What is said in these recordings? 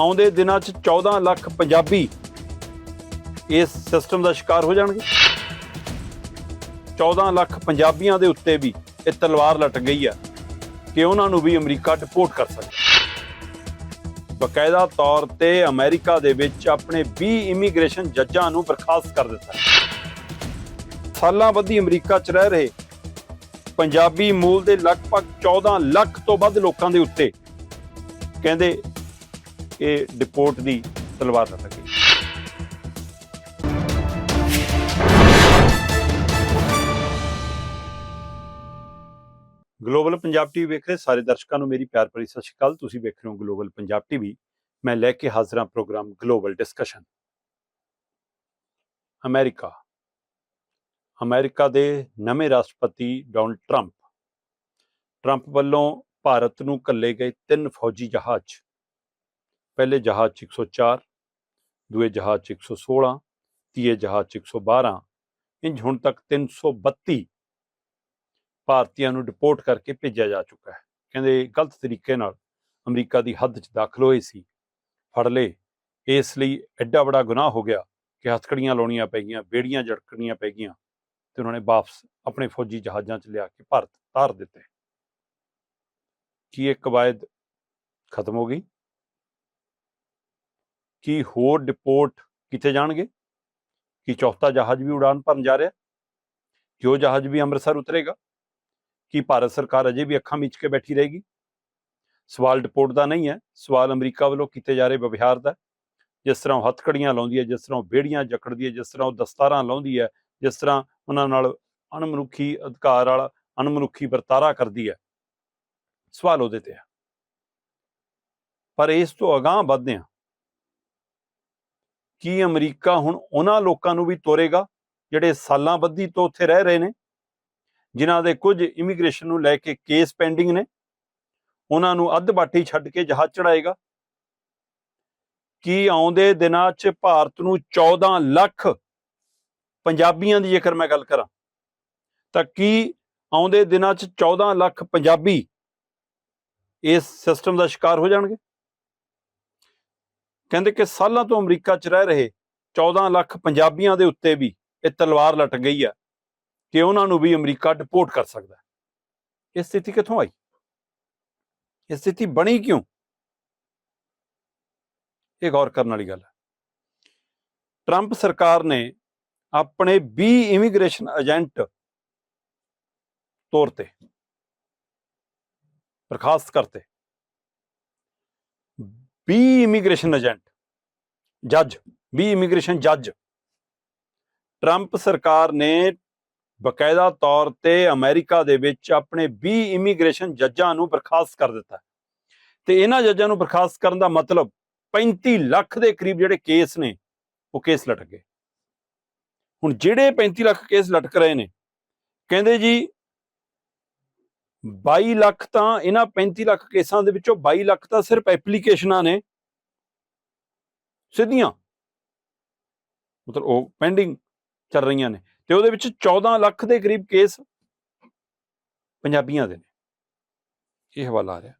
ਆਉਂਦੇ ਦਿਨਾਂ 'ਚ 14 ਲੱਖ ਪੰਜਾਬੀ ਇਸ ਸਿਸਟਮ ਦਾ ਸ਼ਿਕਾਰ ਹੋ ਜਾਣਗੇ। 14 ਲੱਖ ਪੰਜਾਬੀਆਂ ਦੇ ਉੱਤੇ ਵੀ ਇਹ ਤਲਵਾਰ ਲਟ ਗਈ ਆ ਕਿ ਉਹਨਾਂ ਨੂੰ ਵੀ ਅਮਰੀਕਾ ਡਿਪੋਰਟ ਕਰ ਸਕਦਾ ਬਕਾਇਦਾ ਤੌਰ ਤੇ ਅਮਰੀਕਾ ਦੇ ਵਿੱਚ ਆਪਣੇ 20 ਇਮੀਗ੍ਰੇਸ਼ਨ ਜੱਜਾਂ ਨੂੰ ਬਰਖਾਸਤ ਕਰ ਦਿੱਤਾ। ਸਾਲਾਂ ਬੱਧੀ ਅਮਰੀਕਾ 'ਚ ਰਹਿ ਰਹੇ ਪੰਜਾਬੀ ਮੂਲ ਦੇ ਲਗਭਗ 14 ਲੱਖ ਤੋਂ ਵੱਧ ਲੋਕਾਂ ਦੇ ਉੱਤੇ ਕਹਿੰਦੇ ਇਹ ਡਿਪੋਰਟ ਦੀ ਤਲਵਾਰ ਲਟਕ ਗਈ ਗਲੋਬਲ ਪੰਜਾਬ ਟੀਵੀ ਵੇਖ ਰਹੇ ਸਾਰੇ ਦਰਸ਼ਕਾਂ ਨੂੰ ਮੇਰੀ ਪਿਆਰ ਭਰੀ ਸਤਿ ਸ਼੍ਰੀ ਅਕਾਲ। ਤੁਸੀਂ ਵੇਖ ਰਹੇ ਹੋ ਗਲੋਬਲ ਪੰਜਾਬ ਟੀਵੀ ਮੈਂ ਲੈ ਕੇ ਹਾਜ਼ਰ ਹਾਂ ਪ੍ਰੋਗਰਾਮ ਗਲੋਬਲ ਡਿਸਕਸ਼ਨ ਅਮਰੀਕਾ। ਅਮਰੀਕਾ ਦੇ ਨਵੇਂ ਰਾਸ਼ਟਰਪਤੀ ਡੋਨਲਡ ਟਰੰਪ ਟਰੰਪ ਵੱਲੋਂ ਭਾਰਤ ਨੂੰ ਕੱਲੇ ਗਏ ਤਿੰਨ ਫੌਜੀ ਜਹਾਜ਼ ਪਹਿਲੇ ਜਹਾਜ਼ 'ਚ 104 ਦੂਏ ਜਹਾਜ਼ 'ਚ 116 ਤੀਏ ਜਹਾਜ਼ 'ਚ 112 ਇੰਜ ਹੁਣ ਤੱਕ 332 ਭਾਰਤੀਆਂ ਨੂੰ ਡਿਪੋਰਟ ਕਰਕੇ ਭੇਜਿਆ ਜਾ ਚੁੱਕਾ ਹੈ। ਕਹਿੰਦੇ ਗਲਤ ਤਰੀਕੇ ਨਾਲ ਅਮਰੀਕਾ ਦੀ ਹੱਦ 'ਚ ਦਾਖਲ ਹੋਏ ਸੀ। ਫੜ ਲਏ। ਇਸ ਲਈ ਐਡਾ ਬੜਾ ਗੁਨਾਹ ਹੋ ਗਿਆ ਕਿ ਹੱਥਕੜੀਆਂ ਲਾਉਣੀਆਂ ਪੈ ਗਈਆਂ, ਬੇੜੀਆਂ ਝੜਕਣੀਆਂ ਪੈ ਗਈਆਂ ਤੇ ਉਹਨਾਂ ਨੇ ਵਾਪਸ ਆਪਣੇ ਫੌਜੀ ਜਹਾਜ਼ਾਂ 'ਚ ਲਿਆ ਕੇ ਭਾਰਤ ਤਾਰ ਦਿੱਤੇ। ਕੀ ਇਹ ਕਵਾਇਦ ਖਤਮ ਹੋ ਗਈ? ਕੀ ਹੋਰ ਡਿਪੋਰਟ ਕੀਤੇ ਜਾਣਗੇ? ਕੀ ਚੌਥਾ ਜਹਾਜ਼ ਵੀ ਉਡਾਨ ਭਰਨ ਜਾ ਰਿਹਾ? ਕਿ ਉਹ ਜਹਾਜ਼ ਵੀ ਅੰਮ੍ਰਿਤਸਰ ਉਤਰੇਗਾ? ਕੀ ਭਾਰਤ ਸਰਕਾਰ ਅਜੇ ਵੀ ਅੱਖਾਂ ਮੀਚ ਕੇ ਬੈਠੀ ਰਹੇਗੀ? ਸਵਾਲ ਡਿਪੋਰਟ ਦਾ ਨਹੀਂ ਹੈ, ਸਵਾਲ ਅਮਰੀਕਾ ਵੱਲੋਂ ਕੀਤੇ ਜਾ ਰਹੇ ਵਿਵਹਾਰ ਦਾ ਜਿਸ ਤਰ੍ਹਾਂ ਉਹ ਹੱਥਕੜੀਆਂ ਲਾਉਂਦੀ ਹੈ, ਜਿਸ ਤਰ੍ਹਾਂ ਉਹ ਬੇੜੀਆਂ ਜਕੜਦੀ ਹੈ, ਜਿਸ ਤਰ੍ਹਾਂ ਉਹ ਦਸਤਾਰਾਂ ਲਾਉਂਦੀ ਹੈ, ਜਿਸ ਤਰ੍ਹਾਂ ਉਹਨਾਂ ਨਾਲ ਅਣਮਨੁੱਖੀ ਅਧਿਕਾਰ ਵਾਲਾ, ਅਣਮਨੁੱਖੀ ਵਰਤਾਰਾ ਕਰਦੀ ਹੈ। ਸਵਾਲ ਉਹਦੇ ਤੇ ਹੈ। ਪਰ ਇਸ ਤੋਂ ਅਗਾਂਹ ਵਧਦੇ ਹਾਂ ਕੀ ਅਮਰੀਕਾ ਹੁਣ ਉਹਨਾਂ ਲੋਕਾਂ ਨੂੰ ਵੀ ਤੋਰੇਗਾ ਜਿਹੜੇ ਸਾਲਾਂ ਬੱਧੀ ਤੋਂ ਉੱਥੇ ਰਹਿ ਰਹੇ ਨੇ? ਜਿਨ੍ਹਾਂ ਦੇ ਕੁਝ ਇਮੀਗ੍ਰੇਸ਼ਨ ਨੂੰ ਲੈ ਕੇ ਕੇਸ ਪੈਂਡਿੰਗ ਨੇ, ਉਹਨਾਂ ਨੂੰ ਅੱਧ ਬਾਟੀ ਛੱਡ ਕੇ ਜਹਾਜ਼ ਚੜਾਏਗਾ ਕੀ ਆਉਂਦੇ ਦਿਨਾਂ 'ਚ ਭਾਰਤ ਨੂੰ 14 ਲੱਖ ਪੰਜਾਬੀਆਂ ਦੀ ਜੇਕਰ ਮੈਂ ਗੱਲ ਕਰਾਂ, ਤਾਂ ਕੀ ਆਉਂਦੇ ਦਿਨਾਂ 'ਚ 14 ਲੱਖ ਪੰਜਾਬੀ ਇਸ ਸਿਸਟਮ ਦਾ ਸ਼ਿਕਾਰ ਹੋ ਜਾਣਗੇ? ਕਹਿੰਦੇ ਕਿ ਸਾਲਾਂ ਤੋਂ ਅਮਰੀਕਾ 'ਚ ਰਹਿ ਰਹੇ 14 ਲੱਖ ਪੰਜਾਬੀਆਂ ਦੇ ਉੱਤੇ ਵੀ ਇਹ ਤਲਵਾਰ ਲਟ ਗਈ ਹੈ ਕਿ ਉਹਨਾਂ ਨੂੰ ਵੀ ਅਮਰੀਕਾ ਡਿਪੋਰਟ ਕਰ ਸਕਦਾ ਇਹ ਸਥਿਤੀ ਕਿੱਥੋਂ ਆਈ? ਇਹ ਸਥਿਤੀ ਬਣੀ ਕਿਉਂ? ਇਹ ਗੌਰ ਕਰਨ ਵਾਲੀ ਗੱਲ ਹੈ। ਟਰੰਪ ਸਰਕਾਰ ਨੇ ਆਪਣੇ 20 ਇਮੀਗ੍ਰੇਸ਼ਨ ਏਜੰਟ ਤੌਰ ਤੇ ਬਰਖਾਸਤ ਕਰਤੇ 20 ਇਮੀਗ੍ਰੇਸ਼ਨ ਏਜੰਟ ਜੱਜ 20 ਇਮੀਗ੍ਰੇਸ਼ਨ ਜੱਜ ਟਰੰਪ ਸਰਕਾਰ ਨੇ ਬਕਾਇਦਾ ਤੌਰ ਤੇ ਅਮਰੀਕਾ ਦੇ ਵਿੱਚ ਆਪਣੇ 20 ਇਮੀਗ੍ਰੇਸ਼ਨ ਜੱਜਾਂ ਨੂੰ ਬਰਖਾਸਤ ਕਰ ਦਿੱਤਾ ਤੇ ਇਹਨਾਂ ਜੱਜਾਂ ਨੂੰ ਬਰਖਾਸਤ ਕਰਨ ਦਾ ਮਤਲਬ 35 ਲੱਖ ਦੇ ਕਰੀਬ ਜਿਹੜੇ ਕੇਸ ਨੇ, ਉਹ ਕੇਸ ਲਟਕ ਗਏ। ਹੁਣ ਜਿਹੜੇ 35 ਲੱਖ ਕੇਸ ਲਟਕ ਰਹੇ ਨੇ, ਕਹਿੰਦੇ ਜੀ 22 ਲੱਖ ਤਾਂ ਇਹਨਾਂ 35 ਲੱਖ ਕੇਸਾਂ ਦੇ ਵਿੱਚੋਂ 22 ਲੱਖ ਤਾਂ ਸਿਰਫ ਐਪਲੀਕੇਸ਼ਨਾਂ ਨੇ। ਸਿੱਧੀਆਂ। ਮਤਲਬ ਉਹ ਪੈਂਡਿੰਗ ਚੱਲ ਰਹੀਆਂ ਨੇ। ਤੇ ਉਹਦੇ ਵਿੱਚ 14 ਲੱਖ ਦੇ ਕਰੀਬ ਕੇਸ ਪੰਜਾਬੀਆਂ ਦੇ ਨੇ। ਇਹ ਹਵਾਲਾ ਆ ਰਿਹਾ।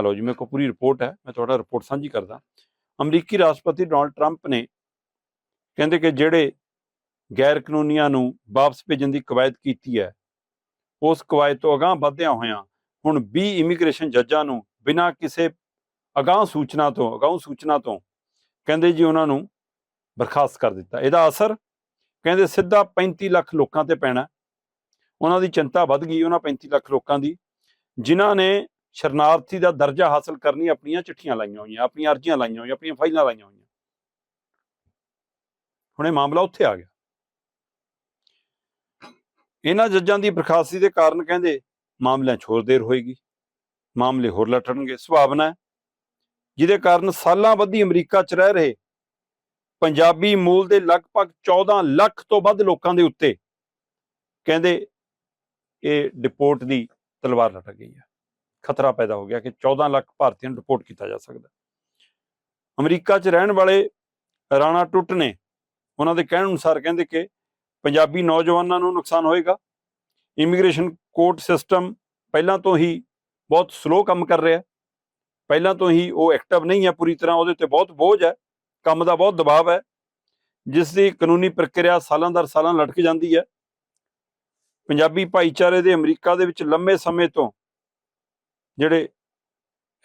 ਹਲੋ ਜੀ, ਮੇਰੇ ਕੋਲ ਪੂਰੀ ਰਿਪੋਰਟ ਹੈ। ਮੈਂ ਤੁਹਾਡਾ ਰਿਪੋਰਟ ਸਾਂਝੀ ਕਰਦਾ। ਅਮਰੀਕੀ ਰਾਸ਼ਟਰਪਤੀ ਡੋਨਲਡ ਟਰੰਪ ਨੇ ਕਹਿੰਦੇ ਕਿ ਜਿਹੜੇ ਗੈਰ ਕਾਨੂੰਨੀਆਂ ਨੂੰ ਵਾਪਸ ਭੇਜਣ ਦੀ ਕਵਾਇਦ ਕੀਤੀ ਹੈ ਉਸ ਕਵਾਇਦ ਤੋਂ ਅਗਾਂਹ ਵਧਦਿਆਂ ਹੋਇਆਂ, ਹੁਣ 20 ਇਮੀਗ੍ਰੇਸ਼ਨ ਜੱਜਾਂ ਨੂੰ ਬਿਨਾਂ ਕਿਸੇ ਅਗਾਂਹ ਸੂਚਨਾ ਤੋਂ ਅਗਾਊਂ ਸੂਚਨਾ ਤੋਂ ਕਹਿੰਦੇ ਜੀ ਉਹਨਾਂ ਨੂੰ ਬਰਖਾਸਤ ਕਰ ਦਿੱਤਾ। ਇਹਦਾ ਅਸਰ ਕਹਿੰਦੇ ਸਿੱਧਾ 35 ਲੱਖ ਲੋਕਾਂ ਤੇ ਪੈਣਾ। ਉਹਨਾਂ ਦੀ ਚਿੰਤਾ ਵੱਧ ਗਈ ਉਹਨਾਂ 35 ਲੱਖ ਲੋਕਾਂ ਦੀ, ਜਿਨ੍ਹਾਂ ਨੇ ਸ਼ਰਨਾਰਥੀ ਦਾ ਦਰਜਾ ਹਾਸਲ ਕਰਨੀ ਆਪਣੀਆਂ ਚਿੱਠੀਆਂ ਲਾਈਆਂ ਹੋਈਆਂ, ਆਪਣੀਆਂ ਅਰਜ਼ੀਆਂ ਲਾਈਆਂ ਹੋਈਆਂ, ਆਪਣੀਆਂ ਫਾਈਲਾਂ ਲਾਈਆਂ ਹੋਈਆਂ। ਹੁਣ ਇਹ ਮਾਮਲਾ ਉੱਥੇ ਆ ਗਿਆ। ਇਹਨਾਂ ਜੱਜਾਂ ਦੀ ਬਰਖਾਸਤੀ ਦੇ ਕਾਰਨ ਕਹਿੰਦੇ ਮਾਮਲਿਆਂ 'ਚ ਹੋਰ ਦੇਰ ਹੋਏਗੀ। ਮਾਮਲੇ ਹੋਰ ਲਟਣਗੇ ਸੁਭਾਵਨਾ ਹੈ। ਜਿਹਦੇ ਕਾਰਨ ਸਾਲਾਂ ਬੱਧੀ ਅਮਰੀਕਾ 'ਚ ਰਹਿ ਰਹੇ ਪੰਜਾਬੀ ਮੂਲ ਦੇ ਲਗਭਗ 14 ਲੱਖ ਤੋਂ ਵੱਧ ਲੋਕਾਂ ਦੇ ਉੱਤੇ ਕਹਿੰਦੇ ਇਹ ਡਿਪੋਰਟ ਦੀ ਤਲਵਾਰ ਲਟਕ ਗਈ ਹੈ। ਖਤਰਾ ਪੈਦਾ ਹੋ ਗਿਆ ਕਿ 14 ਲੱਖ ਭਾਰਤੀਆਂ ਨੂੰ ਡਿਪੋਰਟ ਕੀਤਾ ਜਾ ਸਕਦਾ ਅਮਰੀਕਾ 'ਚ ਰਹਿਣ ਵਾਲੇ ਰਾਣਾ ਟੁੱਟ ਨੇ, ਉਹਨਾਂ ਦੇ ਕਹਿਣ ਅਨੁਸਾਰ ਕਹਿੰਦੇ ਕਿ ਪੰਜਾਬੀ ਨੌਜਵਾਨਾਂ ਨੂੰ ਨੁਕਸਾਨ ਹੋਏਗਾ। ਇਮੀਗ੍ਰੇਸ਼ਨ ਕੋਰਟ ਸਿਸਟਮ ਪਹਿਲਾਂ ਤੋਂ ਹੀ ਬਹੁਤ ਸਲੋ ਕੰਮ ਕਰ ਰਿਹਾ। ਪਹਿਲਾਂ ਤੋਂ ਹੀ ਉਹ ਐਕਟਿਵ ਨਹੀਂ ਹੈ ਪੂਰੀ ਤਰ੍ਹਾਂ, ਉਹਦੇ 'ਤੇ ਬਹੁਤ ਬੋਝ ਹੈ। ਕੰਮ ਦਾ ਬਹੁਤ ਦਬਾਅ ਹੈ। ਜਿਸ ਦੀ ਕਾਨੂੰਨੀ ਪ੍ਰਕਿਰਿਆ ਸਾਲਾਂ ਦਰ ਸਾਲਾਂ ਲਟਕ ਜਾਂਦੀ ਹੈ। ਪੰਜਾਬੀ ਭਾਈਚਾਰੇ ਦੇ ਅਮਰੀਕਾ ਦੇ ਵਿੱਚ ਲੰਮੇ ਸਮੇਂ ਤੋਂ ਜਿਹੜੇ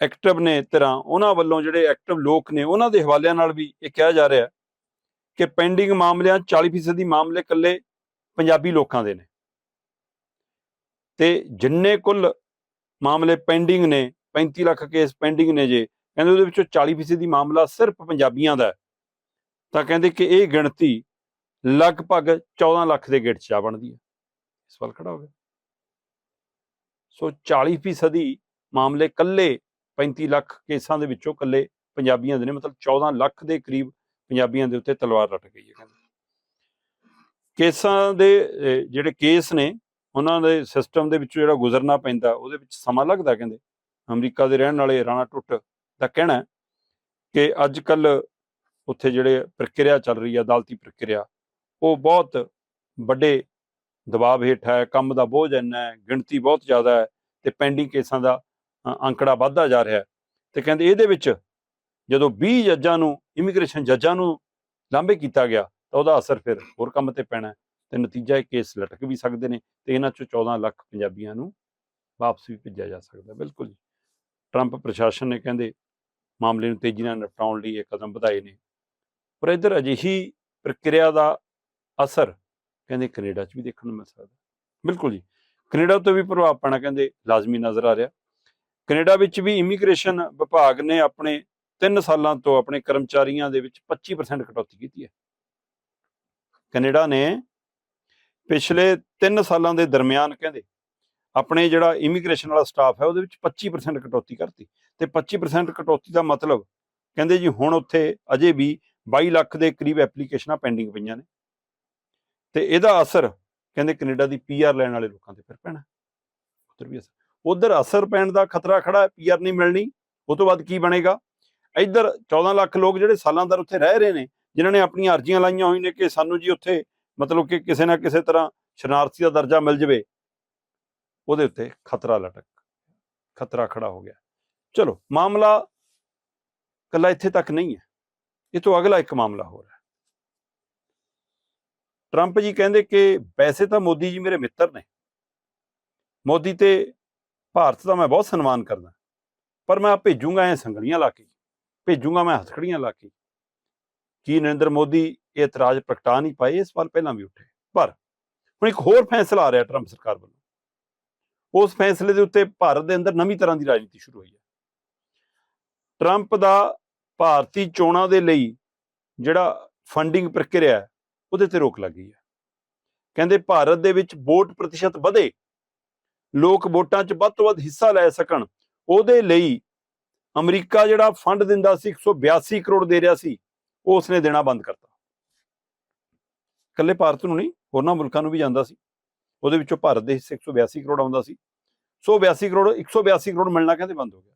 ਐਕਟਿਵ ਨੇ ਤਰ੍ਹਾਂ, ਉਹਨਾਂ ਵੱਲੋਂ ਜਿਹੜੇ ਐਕਟਿਵ ਲੋਕ ਨੇ, ਉਹਨਾਂ ਦੇ ਹਵਾਲਿਆਂ ਨਾਲ ਵੀ ਇਹ ਕਿਹਾ ਜਾ ਰਿਹਾ। ਕਿ ਪੈਂਡਿੰਗ ਮਾਮਲਿਆਂ 'ਚ 40% ਦੀ ਮਾਮਲੇ ਇਕੱਲੇ ਪੰਜਾਬੀ ਲੋਕਾਂ ਦੇ ਨੇ। ਤੇ ਜਿੰਨੇ ਕੁੱਲ ਮਾਮਲੇ ਪੈਂਡਿੰਗ ਨੇ 35 ਲੱਖ ਕੇਸ ਪੈਂਡਿੰਗ ਨੇ ਜੇ, ਕਹਿੰਦੇ ਉਹਦੇ ਵਿੱਚੋਂ 40% ਦੀ ਮਾਮਲਾ ਸਿਰਫ ਪੰਜਾਬੀਆਂ ਦਾ ਤਾਂ ਕਹਿੰਦੇ ਕਿ ਇਹ ਗਿਣਤੀ ਲਗਭਗ 14 ਲੱਖ ਦੇ ਗੇਟ 'ਚ ਆ ਬਣਦੀ ਹੈ। ਸਵਾਲ ਖੜਾ ਹੋ ਗਿਆ। ਸੋ 40% ਦੀ ਮਾਮਲੇ ਕੱਲੇ 35 ਲੱਖ ਕੇਸਾਂ ਦੇ ਵਿੱਚੋਂ ਕੱਲੇ ਪੰਜਾਬੀਆਂ ਦੇ ਨੇ, ਮਤਲਬ 14 ਲੱਖ ਦੇ ਕਰੀਬ ਪੰਜਾਬੀਆਂ ਦੇ ਉੱਤੇ ਤਲਵਾਰ ਲਟ ਗਈ ਹੈ। ਕਹਿੰਦੇ ਕੇਸਾਂ ਦੇ ਜਿਹੜੇ ਕੇਸ ਨੇ ਉਹਨਾਂ ਦੇ ਸਿਸਟਮ ਦੇ ਵਿੱਚੋਂ ਜਿਹੜਾ ਗੁਜ਼ਰਨਾ ਪੈਂਦਾ ਉਹਦੇ ਵਿੱਚ ਸਮਾਂ ਲੱਗਦਾ ਕਹਿੰਦੇ। ਅਮਰੀਕਾ ਦੇ ਰਹਿਣ ਵਾਲੇ ਰਾਣਾ ਟੁੱਟ ਦਾ ਕਹਿਣਾ ਕਿ ਅੱਜ ਕੱਲ ਉੱਥੇ ਜਿਹੜੇ ਪ੍ਰਕਿਰਿਆ ਚੱਲ ਰਹੀ ਹੈ ਅਦਾਲਤੀ ਪ੍ਰਕਿਰਿਆ ਉਹ ਬਹੁਤ ਵੱਡੇ ਦਬਾਅ ਹੇਠ ਹੈ ਕੰਮ ਦਾ ਬੋਝ ਇੰਨਾ ਹੈ ਗਿਣਤੀ ਬਹੁਤ ਜ਼ਿਆਦਾ ਹੈ ਤੇ ਪੈਂਡਿੰਗ ਕੇਸਾਂ ਦਾ ਅੰਕੜਾ ਵੱਧਦਾ ਜਾ ਰਿਹਾ ਹੈ। ਤੇ ਕਹਿੰਦੇ ਇਹਦੇ ਵਿੱਚ ਜਦੋਂ 20 ਜੱਜਾਂ ਨੂੰ ਇਮੀਗ੍ਰੇਸ਼ਨ ਜੱਜਾਂ ਨੂੰ ਲਾਂਭੇ ਕੀਤਾ ਗਿਆ, ਤਾਂ ਉਹਦਾ ਅਸਰ ਫਿਰ ਹੋਰ ਕੰਮ ਤੇ ਪੈਣਾ ਹੈ ਤੇ ਨਤੀਜਾ ਇਹ ਕੇਸ ਲਟਕ ਵੀ ਸਕਦੇ ਨੇ ਤੇ ਇਹਨਾਂ ਚੋਂ 14 ਲੱਖ ਪੰਜਾਬੀਆਂ ਨੂੰ ਵਾਪਸ ਵੀ ਭੇਜਿਆ ਜਾ ਸਕਦਾ ਬਿਲਕੁਲ ਜੀ। ਟਰੰਪ ਪ੍ਰਸ਼ਾਸਨ ਨੇ ਕਹਿੰਦੇ ਮਾਮਲੇ ਨੂੰ ਤੇਜ਼ੀ ਨਾਲ ਨਿਪਟਾਉਣ ਲਈ ਇਹ ਕਦਮ ਵਧਾਏ ਨੇ। ਪਰ ਇਧਰ ਅਜਿਹੀ ਪ੍ਰਕਿਰਿਆ ਦਾ ਅਸਰ ਕਹਿੰਦੇ ਕੈਨੇਡਾ 'ਚ ਵੀ ਦੇਖਣ ਨੂੰ ਮਿਲ ਸਕਦਾ ਬਿਲਕੁਲ ਜੀ। ਕੈਨੇਡਾ ਤੋਂ ਵੀ ਪ੍ਰਭਾਵ ਪੈਣਾ ਕਹਿੰਦੇ ਲਾਜ਼ਮੀ ਨਜ਼ਰ ਆ ਰਿਹਾ। ਕੈਨੇਡਾ ਵਿੱਚ ਵੀ ਇਮੀਗ੍ਰੇਸ਼ਨ ਵਿਭਾਗ ਨੇ ਆਪਣੇ 3 ਸਾਲਾਂ ਤੋਂ ਆਪਣੇ ਕਰਮਚਾਰੀਆਂ ਦੇ ਵਿੱਚ 25% ਕਟੌਤੀ ਕੀਤੀ ਹੈ। ਕੈਨੇਡਾ ਨੇ ਪਿਛਲੇ 3 ਸਾਲਾਂ ਦੇ ਦਰਮਿਆਨ ਕਹਿੰਦੇ ਆਪਣੇ ਜਿਹੜਾ ਇਮੀਗ੍ਰੇਸ਼ਨ ਵਾਲਾ ਸਟਾਫ ਹੈ ਉਹਦੇ ਵਿੱਚ 25% ਕਟੌਤੀ ਕਰਤੀ ਤੇ 25% ਕਟੌਤੀ ਦਾ ਮਤਲਬ ਕਹਿੰਦੇ ਜੀ ਹੁਣ ਉੱਥੇ ਅਜੇ ਵੀ 22 ਲੱਖ ਦੇ ਕਰੀਬ ਐਪਲੀਕੇਸ਼ਨਾਂ ਪੈਂਡਿੰਗ ਪਈਆਂ ਨੇ ਤੇ ਇਹਦਾ ਅਸਰ ਕਹਿੰਦੇ ਕੈਨੇਡਾ ਦੀ ਪੀਆਰ ਲੈਣ ਵਾਲੇ ਲੋਕਾਂ ਤੇ ਫਿਰ ਪੈਣਾ। ਉਧਰ ਵੀ ਅਸਰ। ਉਧਰ ਅਸਰ ਪੈਣ ਦਾ ਖਤਰਾ ਖੜਾ ਹੈ ਪੀਆਰ ਨਹੀਂ ਮਿਲਣੀ, ਉਹ ਤੋਂ ਬਾਅਦ ਕੀ ਬਣੇਗਾ? ਇੱਧਰ 14 ਲੱਖ ਲੋਕ ਜਿਹੜੇ ਸਾਲਾਂ ਦਰ ਉੱਥੇ ਰਹਿ ਰਹੇ ਨੇ, ਜਿਨ੍ਹਾਂ ਨੇ ਆਪਣੀਆਂ ਅਰਜ਼ੀਆਂ ਲਾਈਆਂ ਹੋਈਆਂ ਨੇ ਕਿ ਸਾਨੂੰ ਜੀ ਉੱਥੇ ਮਤਲਬ ਕਿ ਕਿਸੇ ਨਾ ਕਿਸੇ ਤਰ੍ਹਾਂ ਸ਼ਰਨਾਰਥੀ ਦਾ ਦਰਜਾ ਮਿਲ ਜਵੇ। ਉਹਦੇ ਉੱਤੇ ਖਤਰਾ ਲਟਕ, ਖਤਰਾ ਖੜਾ ਹੋ ਗਿਆ। ਚਲੋ, ਮਾਮਲਾ ਕੱਲਾ ਇੱਥੇ ਤੱਕ ਨਹੀਂ ਹੈ। ਇਹ ਤੋਂ ਅਗਲਾ ਇੱਕ ਮਾਮਲਾ ਹੋਰ ਹੈ। ਟਰੰਪ ਜੀ ਕਹਿੰਦੇ ਕਿ ਵੈਸੇ ਤਾਂ ਮੋਦੀ ਜੀ ਮੇਰੇ ਮਿੱਤਰ ਨੇ। ਮੋਦੀ ਤੇ ਭਾਰਤ ਦਾ ਮੈਂ ਬਹੁਤ ਸਨਮਾਨ ਕਰਦਾ। ਪਰ ਮੈਂ ਭੇਜੂਗਾ ਐ ਸੰਗਲੀਆਂ ਲਾ ਕੇ। ਭੇਜੂਗਾ ਮੈਂ ਹਥਕੜੀਆਂ ਲਾ ਕੇ। ਕੀ ਨਰਿੰਦਰ ਮੋਦੀ ਇਹ ਇਤਰਾਜ਼ ਪ੍ਰਗਟਾ ਨਹੀਂ ਪਾਏ? ਇਹ ਸਵਾਲ ਪਹਿਲਾਂ ਵੀ ਉੱਠੇ। ਪਰ ਹੁਣ ਇੱਕ ਹੋਰ ਫੈਸਲਾ ਆ ਰਿਹਾ ਟਰੰਪ ਸਰਕਾਰ ਵੱਲੋਂ। ਉਸ ਫੈਸਲੇ ਦੇ ਉੱਤੇ ਭਾਰਤ ਦੇ ਅੰਦਰ ਨਵੀਂ ਤਰ੍ਹਾਂ ਦੀ ਰਾਜਨੀਤੀ ਸ਼ੁਰੂ ਹੋਈ ਹੈ। ਟਰੰਪ ਦਾ ਭਾਰਤੀ ਚੋਣਾਂ ਦੇ ਲਈ ਜਿਹੜਾ ਫੰਡਿੰਗ ਪ੍ਰਕਿਰਿਆ ਹੈ, ਉਹਦੇ ਤੇ ਰੋਕ ਲੱਗੀ ਹੈ। ਕਹਿੰਦੇ ਭਾਰਤ ਦੇ ਵਿੱਚ ਵੋਟ ਪ੍ਰਤੀਸ਼ਤ ਵਧੇ। ਲੋਕ ਵੋਟਾਂ 'ਚ ਵੱਧ ਤੋਂ ਵੱਧ ਹਿੱਸਾ ਲੈ ਸਕਣ। ਉਹਦੇ ਲਈ ਅਮਰੀਕਾ ਜਿਹੜਾ ਫੰਡ ਦਿੰਦਾ ਸੀ 182 ਕਰੋੜ ਦੇ ਰਿਹਾ ਸੀ, ਉਹ ਉਸਨੇ ਦੇਣਾ ਬੰਦ ਕਰਤਾ। ਇਕੱਲੇ ਭਾਰਤ ਨੂੰ ਨਹੀਂ, ਹੋਰਨਾਂ ਮੁਲਕਾਂ ਨੂੰ ਵੀ ਜਾਂਦਾ ਸੀ। ਉਹਦੇ ਵਿੱਚੋਂ ਭਾਰਤ ਦੇ ਹਿੱਸੇ 182 ਕਰੋੜ ਆਉਂਦਾ ਸੀ। ਸੋ 82 ਕਰੋੜ 182 ਕਰੋੜ ਮਿਲਣਾ ਕਹਿੰਦੇ ਬੰਦ ਹੋ ਗਿਆ।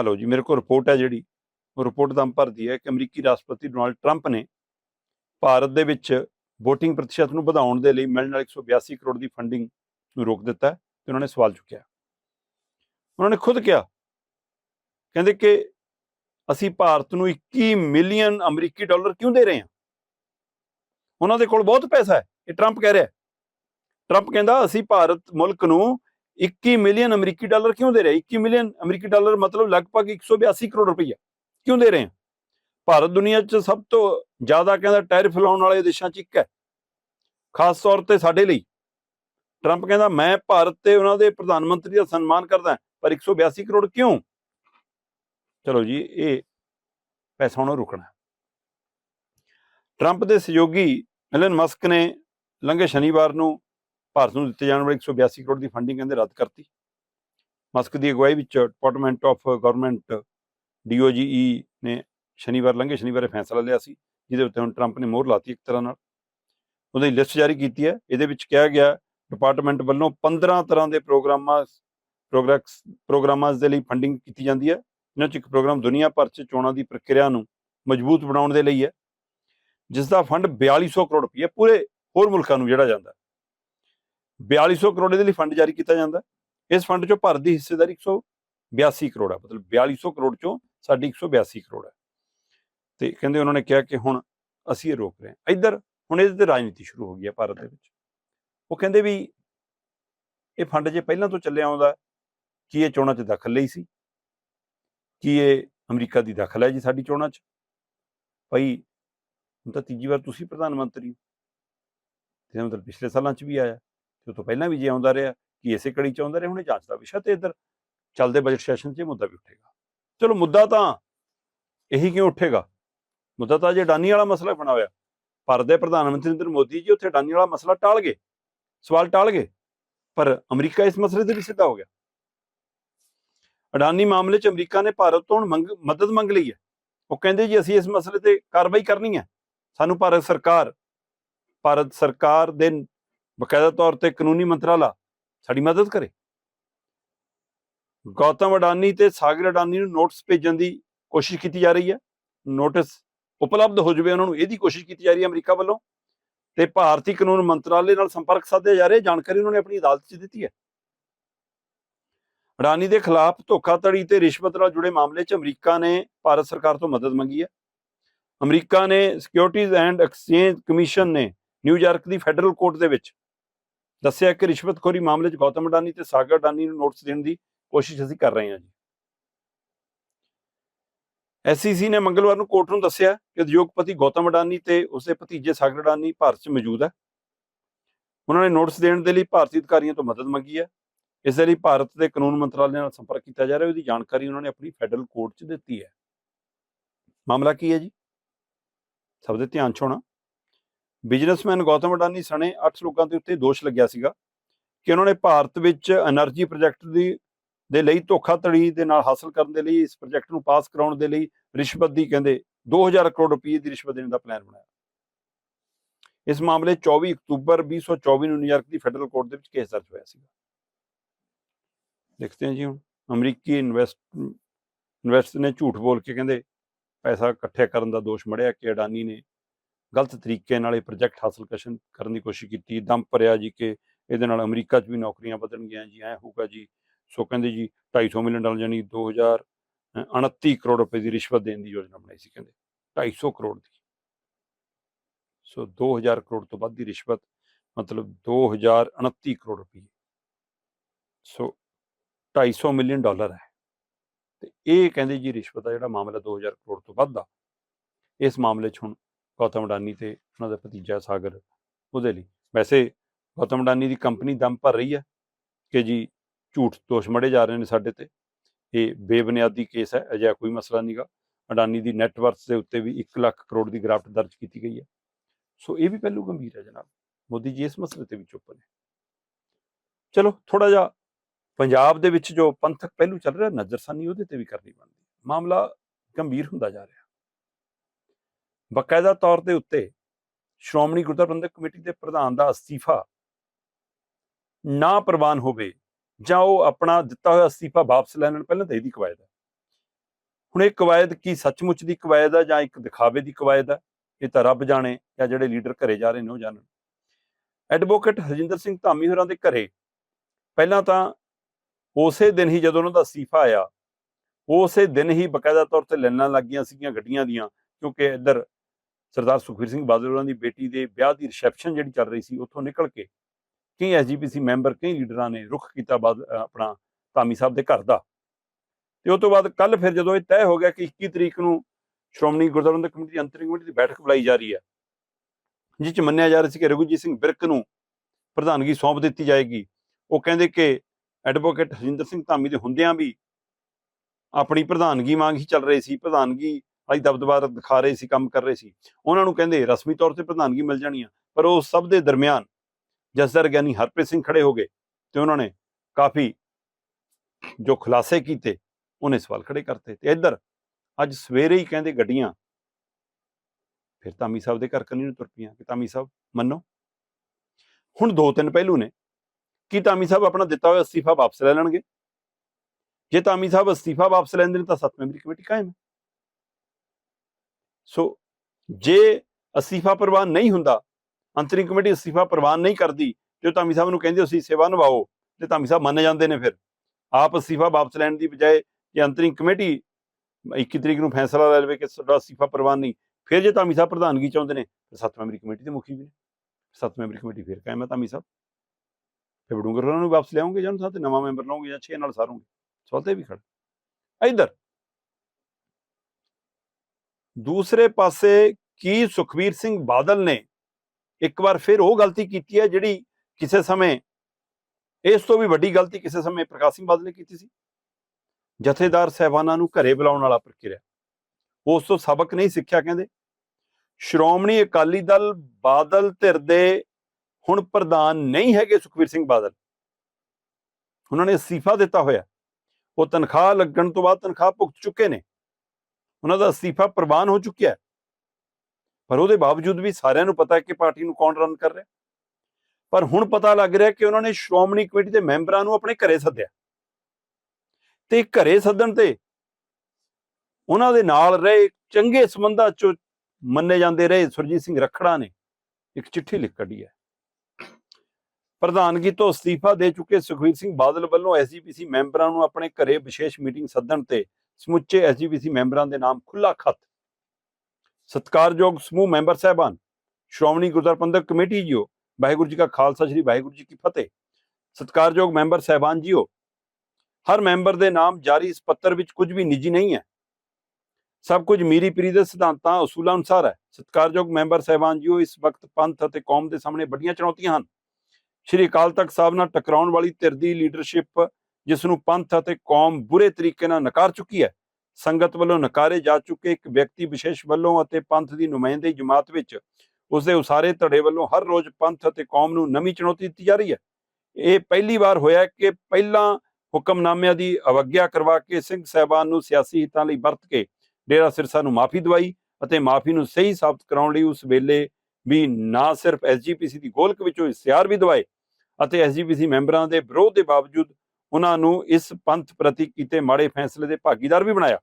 ਹਲੋ ਜੀ, ਮੇਰੇ ਕੋਲ ਰਿਪੋਰਟ ਹੈ ਜਿਹੜੀ। ਉਹ ਰਿਪੋਰਟ ਦਮ ਭਰਦੀ ਹੈ ਕਿ ਅਮਰੀਕੀ ਰਾਸ਼ਟਰਪਤੀ ਡੋਨਾਲਡ ਟਰੰਪ ਨੇ ਭਾਰਤ ਦੇ ਵਿੱਚ VOTING ਪ੍ਰਤੀਸ਼ਤ ਨੂੰ ਵਧਾਉਣ ਦੇ ਲਈ ਮਿਲਣ ਵਾਲੀ 182 ਕਰੋੜ ਦੀ ਫੰਡਿੰਗ ਨੂੰ ਰੋਕ ਦਿੱਤਾ ਹੈ ਤੇ ਉਹਨਾਂ ਨੇ ਸਵਾਲ ਚੁੱਕਿਆ ਉਹਨਾਂ ਨੇ ਖੁਦ ਕਿਹਾ। ਕਹਿੰਦੇ ਕਿ ਅਸੀਂ ਭਾਰਤ ਨੂੰ 21 ਮਿਲੀਅਨ ਅਮਰੀਕੀ ਡਾਲਰ ਕਿਉਂ ਦੇ ਰਹੇ ਹਾਂ? ਉਹਨਾਂ ਦੇ ਕੋਲ ਬਹੁਤ ਪੈਸਾ ਹੈ, ਇਹ ਟਰੰਪ ਕਹਿ ਰਿਹਾ ਟਰੰਪ ਕਹਿੰਦਾ, ਅਸੀਂ ਭਾਰਤ ਮੁਲਕ ਨੂੰ 21 ਮਿਲੀਅਨ ਅਮਰੀਕੀ ਡਾਲਰ ਕਿਉਂ ਦੇ ਰਹੇ 21 ਮਿਲੀਅਨ ਅਮਰੀਕੀ ਡਾਲਰ ਮਤਲਬ ਲਗਭਗ 182 ਕਰੋੜ ਰੁਪਈਆ ਕਿਉਂ ਦੇ ਰਹੇ ਹਾਂ? ਭਾਰਤ ਦੁਨੀਆ 'ਚ ਸਭ ਤੋਂ ਜ਼ਿਆਦਾ ਕਹਿੰਦਾ ਟੈਰਿਫ ਲਾਉਣ ਵਾਲੇ ਦੇਸ਼ਾਂ 'ਚ ਇੱਕ ਹੈ। ਖਾਸ ਤੌਰ ਤੇ ਸਾਡੇ ਲਈ। ਟਰੰਪ ਕਹਿੰਦਾ, ਮੈਂ ਭਾਰਤ ਤੇ ਉਹਨਾਂ ਦੇ ਪ੍ਰਧਾਨ ਮੰਤਰੀ ਦਾ ਸਨਮਾਨ ਕਰਦਾ ਪਰ 182 ਕਰੋੜ ਕਿਉਂ? ਚਲੋ ਜੀ, ਇਹ ਪੈਸਾ ਹੁਣ ਰੁਕਣਾ ਟਰੰਪ ਦੇ ਸਹਿਯੋਗੀ ਐਲਨ ਮਸਕ ਨੇ ਲੰਘੇ ਸ਼ਨੀਵਾਰ ਨੂੰ ਭਾਰਤ ਨੂੰ ਦਿੱਤੇ ਜਾਣ ਵਾਲੇ 182 ਕਰੋੜ ਦੀ ਫੰਡਿੰਗ ਕਹਿੰਦੇ ਰੱਦ ਕਰਤੀ। ਮਸਕ ਦੀ ਅਗਵਾਈ ਵਿੱਚ ਡਿਪਾਰਟਮੈਂਟ ਆਫ ਗਵਰਨਮੈਂਟ ਡੀਓਜੀਈ ਨੇ ਸ਼ਨੀਵਾਰ, ਲੰਘੇ ਸ਼ਨੀਵਾਰ ਇਹ ਫੈਸਲਾ ਲਿਆ ਸੀ, ਜਿਹਦੇ ਉੱਤੇ ਹੁਣ ਟਰੰਪ ਨੇ ਮੋਹਰ ਲਾਤੀ ਇੱਕ ਤਰ੍ਹਾਂ ਨਾਲ। ਉਹਦੀ ਲਿਸਟ ਜਾਰੀ ਕੀਤੀ ਹੈ। ਇਹਦੇ ਵਿੱਚ ਕਿਹਾ ਗਿਆ ਡਿਪਾਰਟਮੈਂਟ ਵੱਲੋਂ 15 ਤਰ੍ਹਾਂ ਦੇ ਪ੍ਰੋਗਰਾਮਾਂ ਪ੍ਰੋਗਰੈਸ ਪ੍ਰੋਗਰਾਮਾਂ ਦੇ ਲਈ ਫੰਡਿੰਗ ਕੀਤੀ ਜਾਂਦੀ ਹੈ। ਇਹਨਾਂ 'ਚ ਇੱਕ ਪ੍ਰੋਗਰਾਮ ਦੁਨੀਆ ਭਰ 'ਚ ਚੋਣਾਂ ਦੀ ਪ੍ਰਕਿਰਿਆ ਨੂੰ ਮਜ਼ਬੂਤ ਬਣਾਉਣ ਦੇ ਲਈ ਹੈ ਜਿਸ ਦਾ ਫੰਡ 4200 ਕਰੋੜ ਰੁਪਏ ਪੂਰੇ ਹੋਰ ਮੁਲਕਾਂ ਨੂੰ ਜਿਹੜਾ ਜਾਂਦਾ। 4200 ਕਰੋੜ ਦੇ ਲਈ ਫੰਡ ਜਾਰੀ ਕੀਤਾ ਜਾਂਦਾ। ਇਸ ਫੰਡ 'ਚੋਂ ਭਾਰਤ ਦੀ ਹਿੱਸੇਦਾਰੀ 100 82 ਕਰੋੜ ਹੈ ਮਤਲਬ 4200 ਕਰੋੜ ਚੋਂ ਸਾਡੀ 182 ਕਰੋੜ ਹੈ। ਤੇ ਕਹਿੰਦੇ ਉਹਨਾਂ ਨੇ ਕਿਹਾ ਕਿ ਹੁਣ ਅਸੀਂ ਇਹ ਰੋਕ ਰਹੇ ਹਾਂ। ਇੱਧਰ ਹੁਣ ਇਸ ਦੀ ਰਾਜਨੀਤੀ ਸ਼ੁਰੂ ਹੋ ਗਈ ਹੈ ਭਾਰਤ ਦੇ ਵਿੱਚ। ਉਹ ਕਹਿੰਦੇ ਵੀ ਇਹ ਫੰਡ ਜੇ ਪਹਿਲਾਂ ਤੋਂ ਚੱਲਿਆ ਆਉਂਦਾ, ਕੀ ਇਹ ਚੋਣਾਂ 'ਚ ਦਖਲ ਲਈ ਸੀ? ਕੀ ਇਹ ਅਮਰੀਕਾ ਦੀ ਦਖਲ ਹੈ ਜੀ ਸਾਡੀ ਚੋਣਾਂ 'ਚ? ਭਾਈ, ਹੁਣ ਤਾਂ ਤੀਜੀ ਵਾਰ ਤੁਸੀਂ ਪ੍ਰਧਾਨ ਮੰਤਰੀ ਹੋ। ਤੇ ਮਤਲਬ ਪਿਛਲੇ ਸਾਲਾਂ 'ਚ ਵੀ ਆਇਆ। ਤੇ ਉਹ ਤੋਂ ਪਹਿਲਾਂ ਵੀ ਜੇ ਆਉਂਦਾ ਰਿਹਾ, ਕਿ ਇਸੇ ਕੜੀ 'ਚ ਆਉਂਦਾ ਰਿਹਾ? ਹੁਣ ਇਹ ਜਾਂਚ ਦਾ ਵਿਸ਼ਾ ਤੇ ਇੱਧਰ ਚੱਲਦੇ ਬਜਟ ਸੈਸ਼ਨ 'ਚ ਇਹ ਮੁੱਦਾ ਵੀ ਉੱਠੇਗਾ। ਚਲੋ ਮੁੱਦਾ ਤਾਂ ਇਹੀ ਕਿਉਂ ਉੱਠੇਗਾ? ਮੁੱਦਾ ਤਾਂ ਜੇ ਅਡਾਨੀ ਵਾਲਾ ਮਸਲਾ ਬਣਾ ਹੋਇਆ। ਭਾਰਤ ਦੇ ਪ੍ਰਧਾਨ ਮੰਤਰੀ ਨਰਿੰਦਰ ਮੋਦੀ ਜੀ ਉੱਥੇ ਅਡਾਨੀ ਵਾਲਾ ਮਸਲਾ ਟਾਲ ਗਏ। ਸਵਾਲ ਟਾਲ ਗਏ, ਪਰ ਅਮਰੀਕਾ ਇਸ ਮਸਲੇ ਤੇ ਵੀ ਸਿੱਧਾ ਹੋ ਗਿਆ। ਅਡਾਨੀ ਮਾਮਲੇ 'ਚ ਅਮਰੀਕਾ ਨੇ ਭਾਰਤ ਤੋਂ ਮੰਗ, ਮਦਦ ਮੰਗ ਲਈ ਹੈ। ਉਹ ਕਹਿੰਦੇ ਜੀ, ਅਸੀਂ ਇਸ ਮਸਲੇ ਤੇ ਕਾਰਵਾਈ ਕਰਨੀ ਹੈ। ਸਾਨੂੰ ਭਾਰਤ ਸਰਕਾਰ ਭਾਰਤ ਸਰਕਾਰ ਦੇ ਬਕਾਇਦਾ ਤੌਰ ਤੇ ਕਾਨੂੰਨੀ ਮੰਤਰਾਲਾ ਸਾਡੀ ਮਦਦ ਕਰੇ। ਗੌਤਮ ਅਡਾਨੀ ਤੇ ਸਾਗਰ ਅਡਾਨੀ ਨੂੰ ਨੋਟਿਸ ਭੇਜਣ ਦੀ ਕੋਸ਼ਿਸ਼ ਕੀਤੀ ਜਾ ਰਹੀ ਹੈ। ਨੋਟਿਸ ਉਪਲਬਧ ਹੋ ਜਾਵੇ ਉਹਨਾਂ ਨੂੰ, ਇਹਦੀ ਕੋਸ਼ਿਸ਼ ਕੀਤੀ ਜਾ ਰਹੀ ਹੈ ਅਮਰੀਕਾ ਵੱਲੋਂ। ਤੇ ਭਾਰਤੀ ਕਾਨੂੰਨ ਮੰਤਰਾਲੇ ਨਾਲ ਸੰਪਰਕ ਸਾਧਿਆ ਜਾ ਰਿਹਾ, ਜਾਣਕਾਰੀ ਉਹਨਾਂ ਨੇ ਆਪਣੀ ਅਦਾਲਤ 'ਚ ਦਿੱਤੀ ਹੈ। ਅਡਾਨੀ ਦੇ ਖਿਲਾਫ ਧੋਖਾਧੜੀ ਤੇ ਰਿਸ਼ਵਤ ਨਾਲ ਜੁੜੇ ਮਾਮਲੇ 'ਚ ਅਮਰੀਕਾ ਨੇ ਭਾਰਤ ਸਰਕਾਰ ਤੋਂ ਮਦਦ ਮੰਗੀ ਹੈ। ਅਮਰੀਕਾ ਨੇ ਸਿਕਿਉਰਿਟੀਜ਼ ਐਂਡ ਐਕਸਚੇਂਜ ਕਮਿਸ਼ਨ ਨੇ ਨਿਊਯਾਰਕ ਦੀ ਫੈਡਰਲ ਕੋਰਟ ਦੇ ਵਿੱਚ ਦੱਸਿਆ ਕਿ ਰਿਸ਼ਵਤਖੋਰੀ ਮਾਮਲੇ 'ਚ ਗੌਤਮ ਅਡਾਨੀ ਤੇ ਸਾਗਰ ਅਡਾਨੀ ਨੂੰ ਨੋਟਿਸ ਦੇਣ ਦੀ ਕੋਸ਼ਿਸ਼ ਅਸੀਂ ਕਰ ਰਹੇ ਹਾਂ ਜੀ। ਐਸਸੀਸੀ ਨੇ ਮੰਗਲਵਾਰ ਨੂੰ ਕੋਰਟ ਨੂੰ ਦੱਸਿਆ ਕਿ ਉਦਯੋਗਪਤੀ ਗੌਤਮ ਅਡਾਨੀ ਤੇ ਉਸਦੇ ਭਤੀਜੇ ਸਾਗਰ ਅਡਾਨੀ ਭਾਰਤ 'ਚ ਮੌਜੂਦ ਹੈ। ਉਹਨਾਂ ਨੇ ਨੋਟਿਸ ਦੇਣ ਦੇ ਲਈ ਭਾਰਤੀ ਅਧਿਕਾਰੀਆਂ ਤੋਂ ਮਦਦ ਮੰਗੀ ਹੈ। ਇਸ ਲਈ ਭਾਰਤ ਦੇ ਕਾਨੂੰਨ ਮੰਤਰਾਲੇ ਨਾਲ ਸੰਪਰਕ ਕੀਤਾ ਜਾ ਰਿਹਾ ਉਹਦੀ ਜਾਣਕਾਰੀ ਉਹਨਾਂ ਨੇ ਆਪਣੀ ਫੈਡਰਲ ਕੋਰਟ 'ਚ ਦਿੱਤੀ ਹੈ। ਮਾਮਲਾ ਕੀ ਹੈ ਜੀ? ਸਭ ਦੇ ਧਿਆਨ 'ਚ ਹੋਣਾ। ਬਿਜ਼ਨਸਮੈਨ ਗੌਤਮ ਅਡਾਨੀ ਸਣੇ 8 ਲੋਕਾਂ ਦੇ ਉੱਤੇ ਦੋਸ਼ ਲੱਗਿਆ ਸੀਗਾ ਕਿ ਉਹਨਾਂ ਨੇ ਭਾਰਤ ਵਿੱਚ એનર્ਜੀ ਪ੍ਰੋਜੈਕਟ ਦੀ ਦੇ ਲਈ ਧੋਖਾਧੜੀ ਦੇ ਨਾਲ ਹਾਸਲ ਕਰਨ ਦੇ ਲਈ, ਇਸ ਪ੍ਰੋਜੈਕਟ ਨੂੰ ਪਾਸ ਕਰਾਉਣ ਦੇ ਲਈ ਰਿਸ਼ਵਤ ਦੀ ਕਹਿੰਦੇ 2000 ਕਰੋੜ ਰੁਪਏ ਦੀ ਰਿਸ਼ਵਤ ਦੇਣ ਦਾ ਪਲਾਨ ਬਣਾਇਆ। ਇਸ ਮਾਮਲੇ 24 ਅਕਤੂਬਰ 2024 ਨੂੰ ਨਿਊਯਾਰਕ ਦੀ ਫੈਡਰਲ ਕੋਰਟ ਦੇ ਵਿੱਚ ਕੇਸ ਦਰਜ ਹੋਇਆ ਸੀਗਾ। ਦੇਖਦੇ ਹਾਂ ਜੀ ਹੁਣ, ਅਮਰੀਕੀ ਇਨਵੈਸਟ ਇਨਵੈਸਟਰ ਨੇ ਝੂਠ ਬੋਲ ਕੇ ਕਹਿੰਦੇ ਪੈਸਾ ਇਕੱਠਾ ਕਰਨ ਦਾ ਦੋਸ਼ ਮੜਿਆ ਕਿ ਅਡਾਨੀ ਨੇ ਗਲਤ ਤਰੀਕੇ ਨਾਲ ਇਹ ਪ੍ਰੋਜੈਕਟ ਹਾਸਲ ਕਰਨ ਦੀ ਕੋਸ਼ਿਸ਼ ਕੀਤੀ। ਦਮ ਭਰਿਆ ਜੀ ਕਿ ਇਹਦੇ ਨਾਲ ਅਮਰੀਕਾ 'ਚ ਵੀ ਨੌਕਰੀਆਂ ਵਧਣਗੀਆਂ ਜੀ, ਐ ਹੋਊਗਾ ਜੀ। ਸੋ ਕਹਿੰਦੇ ਜੀ 250 ਮਿਲੀਅਨ ਡਾਲਰ ਯਾਨੀ 2029 ਕਰੋੜ ਰੁਪਏ ਦੀ ਰਿਸ਼ਵਤ ਦੇਣ ਦੀ ਯੋਜਨਾ ਬਣਾਈ ਸੀ ਕਹਿੰਦੇ 250 ਕਰੋੜ ਦੀ। ਸੋ 2000 ਕਰੋੜ ਤੋਂ ਵੱਧ ਦੀ ਰਿਸ਼ਵਤ, ਮਤਲਬ 2029 ਕਰੋੜ ਰੁਪਏ। ਸੋ 250 ਮਿਲੀਅਨ ਡਾਲਰ ਹੈ। ਤੇ ਇਹ ਕਹਿੰਦੇ ਜੀ ਰਿਸ਼ਵਤ ਦਾ ਜਿਹੜਾ ਮਾਮਲਾ 2000 ਕਰੋੜ ਤੋਂ ਵੱਧ ਦਾ ਇਸ ਮਾਮਲੇ 'ਚ ਹੁਣ ਗੌਤਮ ਅਡਾਨੀ ਤੇ ਉਹਨਾਂ ਦਾ ਭਤੀਜਾ ਸਾਗਰ ਉਹਦੇ ਲਈ। ਵੈਸੇ ਗੌਤਮ ਅਡਾਨੀ ਦੀ ਕੰਪਨੀ ਦਮ ਭਰ ਰਹੀ ਹੈ ਕਿ ਜੀ ਝੂਠ ਦੋਸ਼ ਮੜੇ ਜਾ ਰਹੇ ਨੇ ਸਾਡੇ ਤੇ। ਇਹ ਬੇਬੁਨਿਆਦੀ ਕੇਸ ਹੈ, ਅਜਿਹਾ ਕੋਈ ਮਸਲਾ ਨਹੀਂਗਾ ਅਡਾਨੀ ਦੀ ਨੈਟਵਰਥ ਦੇ ਉੱਤੇ ਵੀ 1 ਲੱਖ ਕਰੋੜ ਦੀ ਗ੍ਰਾਫਟ ਦਰਜ ਕੀਤੀ ਗਈ ਹੈ। ਸੋ ਇਹ ਵੀ ਪਹਿਲੂ ਗੰਭੀਰ ਹੈ ਜਨਾਬ। ਮੋਦੀ ਜੀ ਇਸ ਮਸਲੇ ਤੇ ਵੀ ਚੁੱਪ ਨੇ। ਚਲੋ ਥੋੜਾ ਜਿਹਾ ਪੰਜਾਬ ਦੇ ਵਿੱਚ ਜੋ ਪੰਥਕ ਪਹਿਲੂ ਚੱਲ ਰਿਹਾ, ਨਜ਼ਰਸਾਨੀ ਉਹਦੇ ਤੇ ਵੀ ਕਰਨੀ ਬਣਦੀ ਮਾਮਲਾ ਗੰਭੀਰ ਹੁੰਦਾ ਜਾ ਰਿਹਾ। ਬਕਾਇਦਾ ਤੌਰ ਦੇ ਉੱਤੇ ਸ਼੍ਰੋਮਣੀ ਗੁਰਦੁਆਰਾ ਪ੍ਰਬੰਧਕ ਕਮੇਟੀ ਦੇ ਪ੍ਰਧਾਨ ਦਾ ਅਸਤੀਫਾ ਨਾ ਪ੍ਰਵਾਨ ਹੋਵੇ ਜਾਂ ਉਹ ਆਪਣਾ ਦਿੱਤਾ ਹੋਇਆ ਅਸਤੀਫਾ ਵਾਪਸ ਲੈਣ ਨਾਲ ਪਹਿਲਾਂ ਤਾਂ ਇਹਦੀ ਕਵਾਇਦ ਹੈ। ਹੁਣ ਇਹ ਕਵਾਇਦ ਕੀ ਸੱਚਮੁੱਚ ਦੀ ਕਵਾਇਦ ਹੈ ਜਾਂ ਇੱਕ ਦਿਖਾਵੇ ਦੀ ਕਵਾਇਦ ਹੈ ਇਹ ਤਾਂ ਰੱਬ ਜਾਣੇ ਜਾਂ ਜਿਹੜੇ ਲੀਡਰ ਘਰੇ ਜਾ ਰਹੇ ਨੇ ਉਹ ਜਾਣਨ। ਐਡਵੋਕੇਟ ਹਰਜਿੰਦਰ ਸਿੰਘ ਧਾਮੀ ਹੋਰਾਂ ਦੇ ਘਰੇ ਪਹਿਲਾਂ ਤਾਂ ਉਸੇ ਦਿਨ ਹੀ ਜਦੋਂ ਉਹਨਾਂ ਦਾ ਅਸਤੀਫਾ ਆਇਆ, ਉਸੇ ਦਿਨ ਹੀ ਬਕਾਇਦਾ ਤੌਰ ਤੇ ਲੈਣਾ ਲੱਗੀਆਂ ਸੀਗੀਆਂ ਗੱਡੀਆਂ ਦੀਆਂ, ਕਿਉਂਕਿ ਇੱਧਰ ਸਰਦਾਰ ਸੁਖਬੀਰ ਸਿੰਘ ਬਾਦਲ ਹੋਰਾਂ ਦੀ ਬੇਟੀ ਦੇ ਵਿਆਹ ਦੀ ਰਿਸੈਪਸ਼ਨ ਜਿਹੜੀ ਚੱਲ ਰਹੀ ਸੀ, ਉੱਥੋਂ ਨਿਕਲ ਕੇ ਕਈ ਐਸਜੀਪੀਸੀ ਮੈਂਬਰ, ਕਈ ਲੀਡਰਾਂ ਨੇ ਰੁਖ ਕੀਤਾ ਬਾਦ ਆਪਣਾ ਧਾਮੀ ਸਾਹਿਬ ਦੇ ਘਰ ਦਾ। ਤੇ ਉਸ ਤੋਂ ਬਾਅਦ ਕੱਲ ਫਿਰ ਜਦੋਂ ਇਹ ਤੈਅ ਹੋ ਗਿਆ ਕਿ 21 ਤਰੀਕ ਨੂੰ ਸ਼੍ਰੋਮਣੀ ਗੁਰਦੁਆਰਾ ਪ੍ਰਬੰਧਕ ਕਮੇਟੀ ਦੀ ਅੰਤਰਿਮ ਕਮੇਟੀ ਦੀ ਬੈਠਕ ਬੁਲਾਈ ਜਾ ਰਹੀ ਹੈ, ਜਿਸ ਚ ਮੰਨਿਆ ਜਾ ਰਿਹਾ ਸੀ ਕਿ ਰਘੁਜੀਤ ਸਿੰਘ ਬਿਰਕ ਨੂੰ ਪ੍ਰਧਾਨਗੀ ਸੌਂਪ ਦਿੱਤੀ ਜਾਏਗੀ। ਉਹ ਕਹਿੰਦੇ ਕਿ ਐਡਵੋਕੇਟ ਹਰਜਿੰਦਰ ਸਿੰਘ ਧਾਮੀ ਦੇ ਹੁੰਦਿਆਂ ਵੀ ਆਪਣੀ ਪ੍ਰਧਾਨਗੀ ਮੰਗ ਹੀ ਚੱਲ ਰਹੀ ਸੀ, ਪ੍ਰਧਾਨਗੀ ਅੱਜ ਦਬਦਬਾ ਦਿਖਾ ਰਹੇ ਸੀ, ਕੰਮ ਕਰ ਰਹੇ ਸੀ। ਉਹਨਾਂ ਨੂੰ ਕਹਿੰਦੇ ਰਸਮੀ ਤੌਰ ਤੇ ਪ੍ਰਧਾਨਗੀ ਮਿਲ ਜਾਣੀ ਆ, ਪਰ ਉਹ ਸਭ ਦੇ ਦਰਮਿਆਨ ਜਸਦਰ ਗਿਆਨੀ ਹਰਪ੍ਰੀਤ ਸਿੰਘ ਖੜੇ ਹੋ ਗਏ ਤੇ ਉਹਨਾਂ ਨੇ ਕਾਫੀ ਜੋ ਖੁਲਾਸੇ ਕੀਤੇ, ਉਹਨੇ ਸਵਾਲ ਖੜੇ ਕਰਤੇ ਤੇ ਇੱਧਰ ਅੱਜ ਸਵੇਰੇ ਹੀ ਕਹਿੰਦੇ ਗੱਡੀਆਂ ਫਿਰ ਤਾਮੀ ਸਾਹਿਬ ਦੇ ਘਰ ਕੰਨੀ ਨੂੰ ਤੁਰ ਪਈਆਂ ਕਿ ਤਾਮੀ ਸਾਹਿਬ ਮੰਨੋ। ਹੁਣ ਦੋ ਤਿੰਨ ਪਹਿਲੂ ਨੇ, ਕਿ ਤਾਮੀ ਸਾਹਿਬ ਆਪਣਾ ਦਿੱਤਾ ਹੋਇਆ ਅਸਤੀਫਾ ਵਾਪਸ ਲੈ ਲੈਣਗੇ? ਜੇ ਤਾਮੀ ਸਾਹਿਬ ਅਸਤੀਫਾ ਵਾਪਸ ਲੈਂਦੇ ਨੇ ਤਾਂ ਸੱਤ ਮੈਂਬਰੀ ਕਮੇਟੀ ਕਾਇਮ ਹੈ। ਸੋ ਜੇ ਅਸਤੀਫਾ ਪ੍ਰਵਾਨ ਨਹੀਂ ਹੁੰਦਾ ਅੰਤਰਿਮ ਕਮੇਟੀ ਅਸਤੀਫਾ ਪ੍ਰਵਾਨ ਨਹੀਂ ਕਰਦੀ, ਜੋ ਧਾਮੀ ਸਾਹਿਬ ਨੂੰ ਕਹਿੰਦੇ ਤੁਸੀਂ ਸੇਵਾ ਨਿਭਾਓ, ਤੇ ਧਾਮੀ ਸਾਹਿਬ ਮੰਨ ਜਾਂਦੇ ਨੇ ਫਿਰ। ਆਪ ਅਸਤੀਫਾ ਵਾਪਸ ਲੈਣ ਦੀ ਬਜਾਏ ਜੇ ਅੰਤਰਿੰਗ ਕਮੇਟੀ 21 ਤਰੀਕ ਨੂੰ ਫੈਸਲਾ ਲੈ ਲਵੇ ਕਿ ਸਾਡਾ ਅਸਤੀਫਾ ਪ੍ਰਵਾਨ ਨਹੀਂ, ਫਿਰ ਜੇ ਧਾਮੀ ਸਾਹਿਬ ਪ੍ਰਧਾਨਗੀ ਚਾਹੁੰਦੇ ਨੇ ਤਾਂ ਸੱਤ ਮੈਂਬਰੀ ਕਮੇਟੀ ਦੇ ਮੁਖੀ ਵੀ ਨੇ। ਸੱਤ ਮੈਂਬਰੀ ਕਮੇਟੀ ਫਿਰ ਕਾਇਮ ਹੈ ਧਾਮੀ ਸਾਹਿਬ। ਫਿਰ ਵਡੂੰਗਰ ਉਹਨਾਂ ਨੂੰ ਵਾਪਸ ਲਿਆਉਂਗੇ ਜਾਂ ਉਹਨਾਂ ਤੇ ਨਵਾਂ ਮੈਂਬਰ ਲਾਉਂਗੇ ਜਾਂ 6 ਨਾਲ ਸਾਰੋਂਗੇ। ਸਵਾਲ ਤੇ ਵੀ ਖੜਾ ਇਧਰ। ਦੂਸਰੇ ਪਾਸੇ ਕੀ ਸੁਖਵੀਰ ਸਿੰਘ ਬਾਦਲ ਨੇ ਇੱਕ ਵਾਰ ਫਿਰ ਉਹ ਗਲਤੀ ਕੀਤੀ ਹੈ ਜਿਹੜੀ ਕਿਸੇ ਸਮੇਂ, ਇਸ ਤੋਂ ਵੀ ਵੱਡੀ ਗਲਤੀ ਕਿਸੇ ਸਮੇਂ ਪ੍ਰਕਾਸ਼ ਸਿੰਘ ਬਾਦਲ ਨੇ ਕੀਤੀ ਸੀ। ਜਥੇਦਾਰ ਸਹਿਬਾਨਾਂ ਨੂੰ ਘਰੇ ਬੁਲਾਉਣ ਵਾਲਾ ਪ੍ਰਕਿਰਿਆ। ਉਸ ਤੋਂ ਸਬਕ ਨਹੀਂ ਸਿੱਖਿਆ ਕਹਿੰਦੇ। ਸ਼੍ਰੋਮਣੀ ਅਕਾਲੀ ਦਲ ਬਾਦਲ ਧਿਰ ਦੇ ਹੁਣ ਪ੍ਰਧਾਨ ਨਹੀਂ ਹੈਗੇ ਸੁਖਵੀਰ ਸਿੰਘ ਬਾਦਲ। ਉਹਨਾਂ ਨੇ ਅਸਤੀਫਾ ਦਿੱਤਾ ਹੋਇਆ। ਉਹ ਤਨਖਾਹ ਲੱਗਣ ਤੋਂ ਬਾਅਦ ਤਨਖਾਹ ਭੁਗਤ ਚੁੱਕੇ ਨੇ। ਉਹਨਾਂ ਦਾ ਅਸਤੀਫਾ ਪ੍ਰਵਾਨ ਹੋ ਚੁੱਕਿਆ। ਪਰ ਉਹਦੇ ਬਾਵਜੂਦ ਵੀ ਸਾਰਿਆਂ ਨੂੰ ਪਤਾ ਹੈ ਕਿ ਪਾਰਟੀ ਨੂੰ ਕੌਣ ਰਨ ਕਰ ਰਿਹਾ। ਪਰ ਹੁਣ ਪਤਾ ਲੱਗ ਰਿਹਾ ਕਿ ਉਹਨਾਂ ਨੇ ਸ਼੍ਰੋਮਣੀ ਕਮੇਟੀ ਦੇ ਮੈਂਬਰਾਂ ਨੂੰ ਆਪਣੇ ਘਰੇ ਸੱਦਿਆ। ਤੇ ਘਰੇ ਸੱਦਣ ਤੇ ਉਹਨਾਂ ਦੇ ਨਾਲ ਰਹੇ, ਚੰਗੇ ਸੰਬੰਧਾਂ ਚੋਂ ਮੰਨੇ ਜਾਂਦੇ ਰਹੇ ਸੁਰਜੀਤ ਸਿੰਘ ਰਖੜਾ ਨੇ। ਇੱਕ ਚਿੱਠੀ ਲਿਖ ਕੱਢੀ ਹੈ। ਪ੍ਰਧਾਨਗੀ ਤੋਂ ਅਸਤੀਫਾ ਦੇ ਚੁੱਕੇ ਸੁਖਵੀਰ ਸਿੰਘ ਬਾਦਲ ਵੱਲੋਂ ਐਸਜੀਪੀਸੀ ਮੈਂਬਰਾਂ ਨੂੰ ਆਪਣੇ ਘਰੇ ਵਿਸ਼ੇਸ਼ ਮੀਟਿੰਗ ਸੱਦਣ ਤੇ ਸਮੁੱਚੇ ਐਸਜੀਪੀਸੀ ਮੈਂਬਰਾਂ ਦੇ ਨਾਮ ਖੁੱਲਾ ਖੱਤ ਸਤਿਕਾਰਯੋਗ ਸਮੂਹ ਮੈਂਬਰ ਸਾਹਿਬਾਨ, ਸ਼੍ਰੋਮਣੀ ਗੁਰਦੁਆਰਾ ਪ੍ਰਬੰਧਕ ਕਮੇਟੀ ਜੀਓ, ਵਾਹਿਗੁਰੂ ਜੀ ਕਾ ਖਾਲਸਾ, ਸ੍ਰੀ ਵਾਹਿਗੁਰੂ ਜੀ ਕੀ ਫਤਿਹ। ਸਤਿਕਾਰਯੋਗ ਮੈਂਬਰ ਸਾਹਿਬਾਨ ਜੀਓ, ਹਰ ਮੈਂਬਰ ਦੇ ਨਾਮ ਜਾਰੀ ਇਸ ਪੱਤਰ ਵਿੱਚ ਕੁਝ ਵੀ ਨਿੱਜੀ ਨਹੀਂ ਹੈ। ਸਭ ਕੁਝ ਮੀਰੀ ਪੀਰੀ ਦੇ ਸਿਧਾਂਤਾਂ, ਅਸੂਲਾਂ ਅਨੁਸਾਰ ਹੈ। ਸਤਿਕਾਰਯੋਗ ਮੈਂਬਰ ਸਾਹਿਬਾਨ ਜੀਓ, ਇਸ ਵਕਤ ਪੰਥ ਅਤੇ ਕੌਮ ਦੇ ਸਾਹਮਣੇ ਵੱਡੀਆਂ ਚੁਣੌਤੀਆਂ ਹਨ। ਸ਼੍ਰੀ ਅਕਾਲ ਤਖਤ ਸਾਹਿਬ ਨਾਲ ਟਕਰਾਉਣ ਵਾਲੀ ਧਿਰ ਦੀ ਲੀਡਰਸ਼ਿਪ ਜਿਸ ਨੂੰ ਪੰਥ ਅਤੇ ਕੌਮ ਬੁਰੇ ਤਰੀਕੇ ਨਾਲ ਨਕਾਰ ਚੁੱਕੀ ਹੈ ਸੰਗਤ ਵੱਲੋਂ ਨਕਾਰੇ ਜਾ ਚੁੱਕੇ ਇੱਕ ਵਿਅਕਤੀ ਵਿਸ਼ੇਸ਼ ਵੱਲੋਂ ਅਤੇ ਪੰਥ ਦੀ ਨੁਮਾਇੰਦੇ ਜਮਾਤ ਵਿੱਚ ਉਸ ਦੇ ਉਸਾਰੇ ਧੜੇ ਵੱਲੋਂ ਹਰ ਰੋਜ਼ ਪੰਥ ਅਤੇ ਕੌਮ ਨੂੰ ਨਵੀਂ ਚੁਣੌਤੀ ਦਿੱਤੀ ਜਾ ਰਹੀ ਹੈ। ਇਹ ਪਹਿਲੀ ਵਾਰ ਹੋਇਆ ਕਿ ਪਹਿਲਾਂ ਹੁਕਮਨਾਮਿਆਂ ਦੀ ਅਵਗਿਆ ਕਰਵਾ ਕੇ ਸਿੰਘ ਸਾਹਿਬਾਨ ਨੂੰ ਸਿਆਸੀ ਹਿੱਤਾਂ ਲਈ ਵਰਤ ਕੇ ਡੇਰਾ ਸਿਰਸਾ ਨੂੰ ਮਾਫੀ ਦਵਾਈ ਅਤੇ ਮਾਫੀ ਨੂੰ ਸਹੀ ਸਾਬਤ ਕਰਾਉਣ ਲਈ ਉਸ ਵੇਲੇ ਵੀ ਨਾ ਸਿਰਫ ਐਸਜੀਪੀਸੀ ਦੀ ਗੋਲਕ ਵਿੱਚੋਂ ਇਸ਼ਤਿਹਾਰ ਵੀ ਦਵਾਏ ਅਤੇ ਐਸਜੀਪੀਸੀ ਮੈਂਬਰਾਂ ਦੇ ਵਿਰੋਧ ਦੇ ਬਾਵਜੂਦ ਉਹਨਾਂ ਨੂੰ ਇਸ ਪੰਥ ਪ੍ਰਤੀ ਕੀਤੇ ਮਾੜੇ ਫੈਸਲੇ ਦੇ ਭਾਗੀਦਾਰ ਵੀ ਬਣਾਇਆ।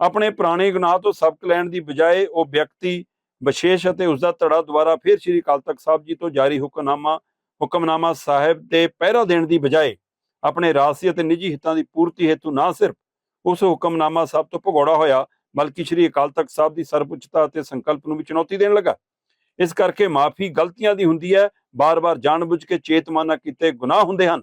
ਆਪਣੇ ਪੁਰਾਣੇ ਗੁਨਾਹ ਤੋਂ ਸਬਕ ਲੈਣ ਦੀ ਬਜਾਏ ਉਹ ਵਿਅਕਤੀ ਵਿਸ਼ੇਸ਼ ਅਤੇ ਉਸ ਦਾ ਧੜਾ ਦੁਆਰਾ ਫਿਰ ਸ੍ਰੀ ਅਕਾਲ ਤਖਤ ਸਾਹਿਬ ਜੀ ਤੋਂ ਜਾਰੀ ਹੁਕਮਨਾਮਾ ਹੁਕਮਨਾਮਾ ਸਾਹਿਬ ਤੇ ਪਹਿਰਾ ਦੇਣ ਦੀ ਬਜਾਏ ਆਪਣੇ ਰਾਜਸੀ ਅਤੇ ਨਿੱਜੀ ਹਿੱਤਾਂ ਦੀ ਪੂਰਤੀ ਹੇਤੂ ਨਾ ਸਿਰਫ ਉਸ ਹੁਕਮਨਾਮਾ ਸਾਹਿਬ ਤੋਂ ਭਗੌੜਾ ਹੋਇਆ, ਬਲਕਿ ਸ੍ਰੀ ਅਕਾਲ ਤਖਤ ਸਾਹਿਬ ਦੀ ਸਰਵਉੱਚਤਾ ਅਤੇ ਸੰਕਲਪ ਨੂੰ ਵੀ ਚੁਣੌਤੀ ਦੇਣ ਲੱਗਾ। ਇਸ ਕਰਕੇ ਮਾਫੀ ਗਲਤੀਆਂ ਦੀ ਹੁੰਦੀ ਹੈ, ਬਾਰ-ਬਾਰ ਜਾਣਬੁੱਝ ਕੇ ਚੇਤਮਾਨਾ ਕੀਤੇ ਗੁਨਾਹ ਹੁੰਦੇ ਹਨ।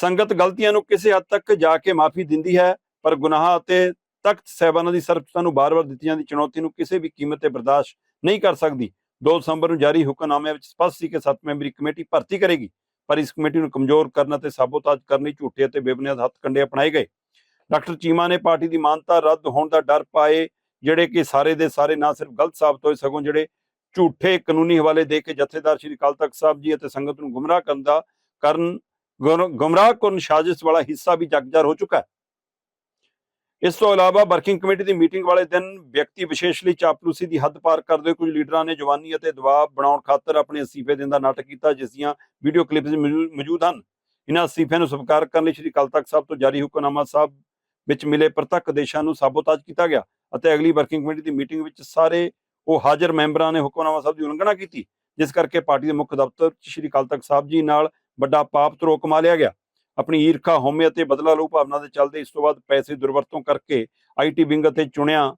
ਸੰਗਤ ਗਲਤੀਆਂ ਨੂੰ ਕਿਸੇ ਹੱਦ ਤੱਕ ਜਾ ਕੇ ਮਾਫੀ ਦਿੰਦੀ ਹੈ, ਪਰ ਗੁਨਾਹਾਂ ਅਤੇ ਤਖਤ ਸਹਿਬਾਨਾਂ ਦੀ ਸਰਬਉੱਚਤਾ ਨੂੰ ਬਾਰ-ਬਾਰ ਦਿੱਤੀ ਜਾਂਦੀ ਚੁਣੌਤੀ ਨੂੰ ਕਿਸੇ ਵੀ ਕੀਮਤ ਤੇ ਬਰਦਾਸ਼ਤ ਨਹੀਂ ਕਰ ਸਕਦੀ। 2 ਦਸੰਬਰ ਨੂੰ ਜਾਰੀ ਹੁਕਮਨਾਮੇ ਵਿੱਚ ਸਪਸ਼ਟ ਸੀ ਕਿ 7 ਮੈਂਬਰੀ ਕਮੇਟੀ ਭਰਤੀ ਕਰੇਗੀ, ਪਰ ਇਸ ਕਮੇਟੀ ਨੂੰ ਕਮਜ਼ੋਰ ਕਰਨ ਅਤੇ ਸਾਬੋਤਾਜ ਕਰਨ ਲਈ ਝੂਠੇ ਅਤੇ ਬੇਬੁਨਿਆਦ ਹੱਥ ਕੰਡੇ ਅਪਣਾਏ ਗਏ। ਡਾਕਟਰ ਚੀਮਾ ਨੇ ਪਾਰਟੀ ਦੀ ਮਾਨਤਾ ਰੱਦ ਹੋਣ ਦਾ ਡਰ ਪਾਏ, ਜਿਹੜੇ ਕਿ ਸਾਰੇ ਦੇ ਸਾਰੇ ਨਾ ਸਿਰਫ ਗਲਤ ਸਾਬਤ ਹੋਏ, ਸਗੋਂ ਜਿਹੜੇ ਝੂਠੇ ਕਾਨੂੰਨੀ ਹਵਾਲੇ ਦੇ ਕੇ ਜਥੇਦਾਰ ਸ਼੍ਰੀ ਅਕਾਲ ਤਖਤ ਸਾਹਿਬ ਜੀ ਅਤੇ ਸੰਗਤ ਨੂੰ ਗੁੰਮਰਾਹ ਕਰਨ ਦਾ ਕਰਨ ਗੁੰਮਰਾਹ ਕਰਨ ਸਾਜ਼ਿਸ਼ ਵਾਲਾ ਹਿੱਸਾ ਵੀ ਜਗਜਰ ਹੋ ਚੁੱਕਾ ਹੈ। ਇਸ ਤੋਂ ਇਲਾਵਾ ਵਰਕਿੰਗ ਕਮੇਟੀ ਦੀ ਮੀਟਿੰਗ ਵਾਲੇ ਦਿਨ ਵਿਅਕਤੀ ਵਿਸ਼ੇਸ਼ ਲਈ ਚਾਪਲੂਸੀ ਦੀ ਹੱਦ ਪਾਰ ਕਰਦੇ ਕੁਝ ਲੀਡਰਾਂ ਨੇ ਜਵਾਨੀ ਅਤੇ ਦਬਾਅ ਬਣਾਉਣ ਖਾਤਰ ਆਪਣੇ ਅਸਤੀਫੇ ਦੇਣ ਦਾ ਨਾਟਕ ਕੀਤਾ, ਜਿਸ ਦੀਆਂ ਵੀਡੀਓ ਕਲਿੱਪਸ ਮੌਜੂਦ ਹਨ। ਇਹਨਾਂ ਅਸਤੀਫਿਆਂ ਨੂੰ ਸਵੀਕਾਰ ਕਰਨ ਲਈ ਸ਼੍ਰੀ ਅਕਾਲ ਤਖਤ ਸਾਹਿਬ ਤੋਂ ਜਾਰੀ ਹੁਕਮਨਾਮਾ ਸਾਹਿਬ ਵਿੱਚ ਮਿਲੇ ਪ੍ਰਤੱਖ ਦੇਸ਼ਾਂ ਨੂੰ ਸਾਬੋਤਾਜ ਕੀਤਾ ਗਿਆ ਅਤੇ ਅਗਲੀ ਵਰਕਿੰਗ ਕਮੇਟੀ ਦੀ ਮੀਟਿੰਗ ਵਿੱਚ ਸਾਰੇ ਉਹ ਹਾਜ਼ਰ ਮੈਂਬਰਾਂ ਨੇ ਹੁਕਮਨਾਮਾ ਸਾਹਿਬ ਦੀ ਉਲੰਘਣਾ ਕੀਤੀ, ਜਿਸ ਕਰਕੇ ਪਾਰਟੀ ਦੇ ਮੁੱਖ ਦਫ਼ਤਰ ਸ਼੍ਰੀ ਅਕਾਲ ਤਖਤ ਸਾਹਿਬ ਜੀ ਨਾਲ ਵੱਡਾ ਪਾਪ ਤਰੋ ਕਮਾ ਲਿਆ ਗਿਆ। ਆਪਣੀ ਈਰਖਾ, ਹਉਮੈ ਅਤੇ ਬਦਲਾ ਲਊ ਭਾਵਨਾ ਦੇ ਚੱਲਦੇ ਇਸ ਤੋਂ ਬਾਅਦ ਪੈਸੇ ਦੁਰਵਰਤੋਂ ਕਰਕੇ ਆਈਟੀ ਵਿੰਗ ਅਤੇ ਚੁਣਿਆ।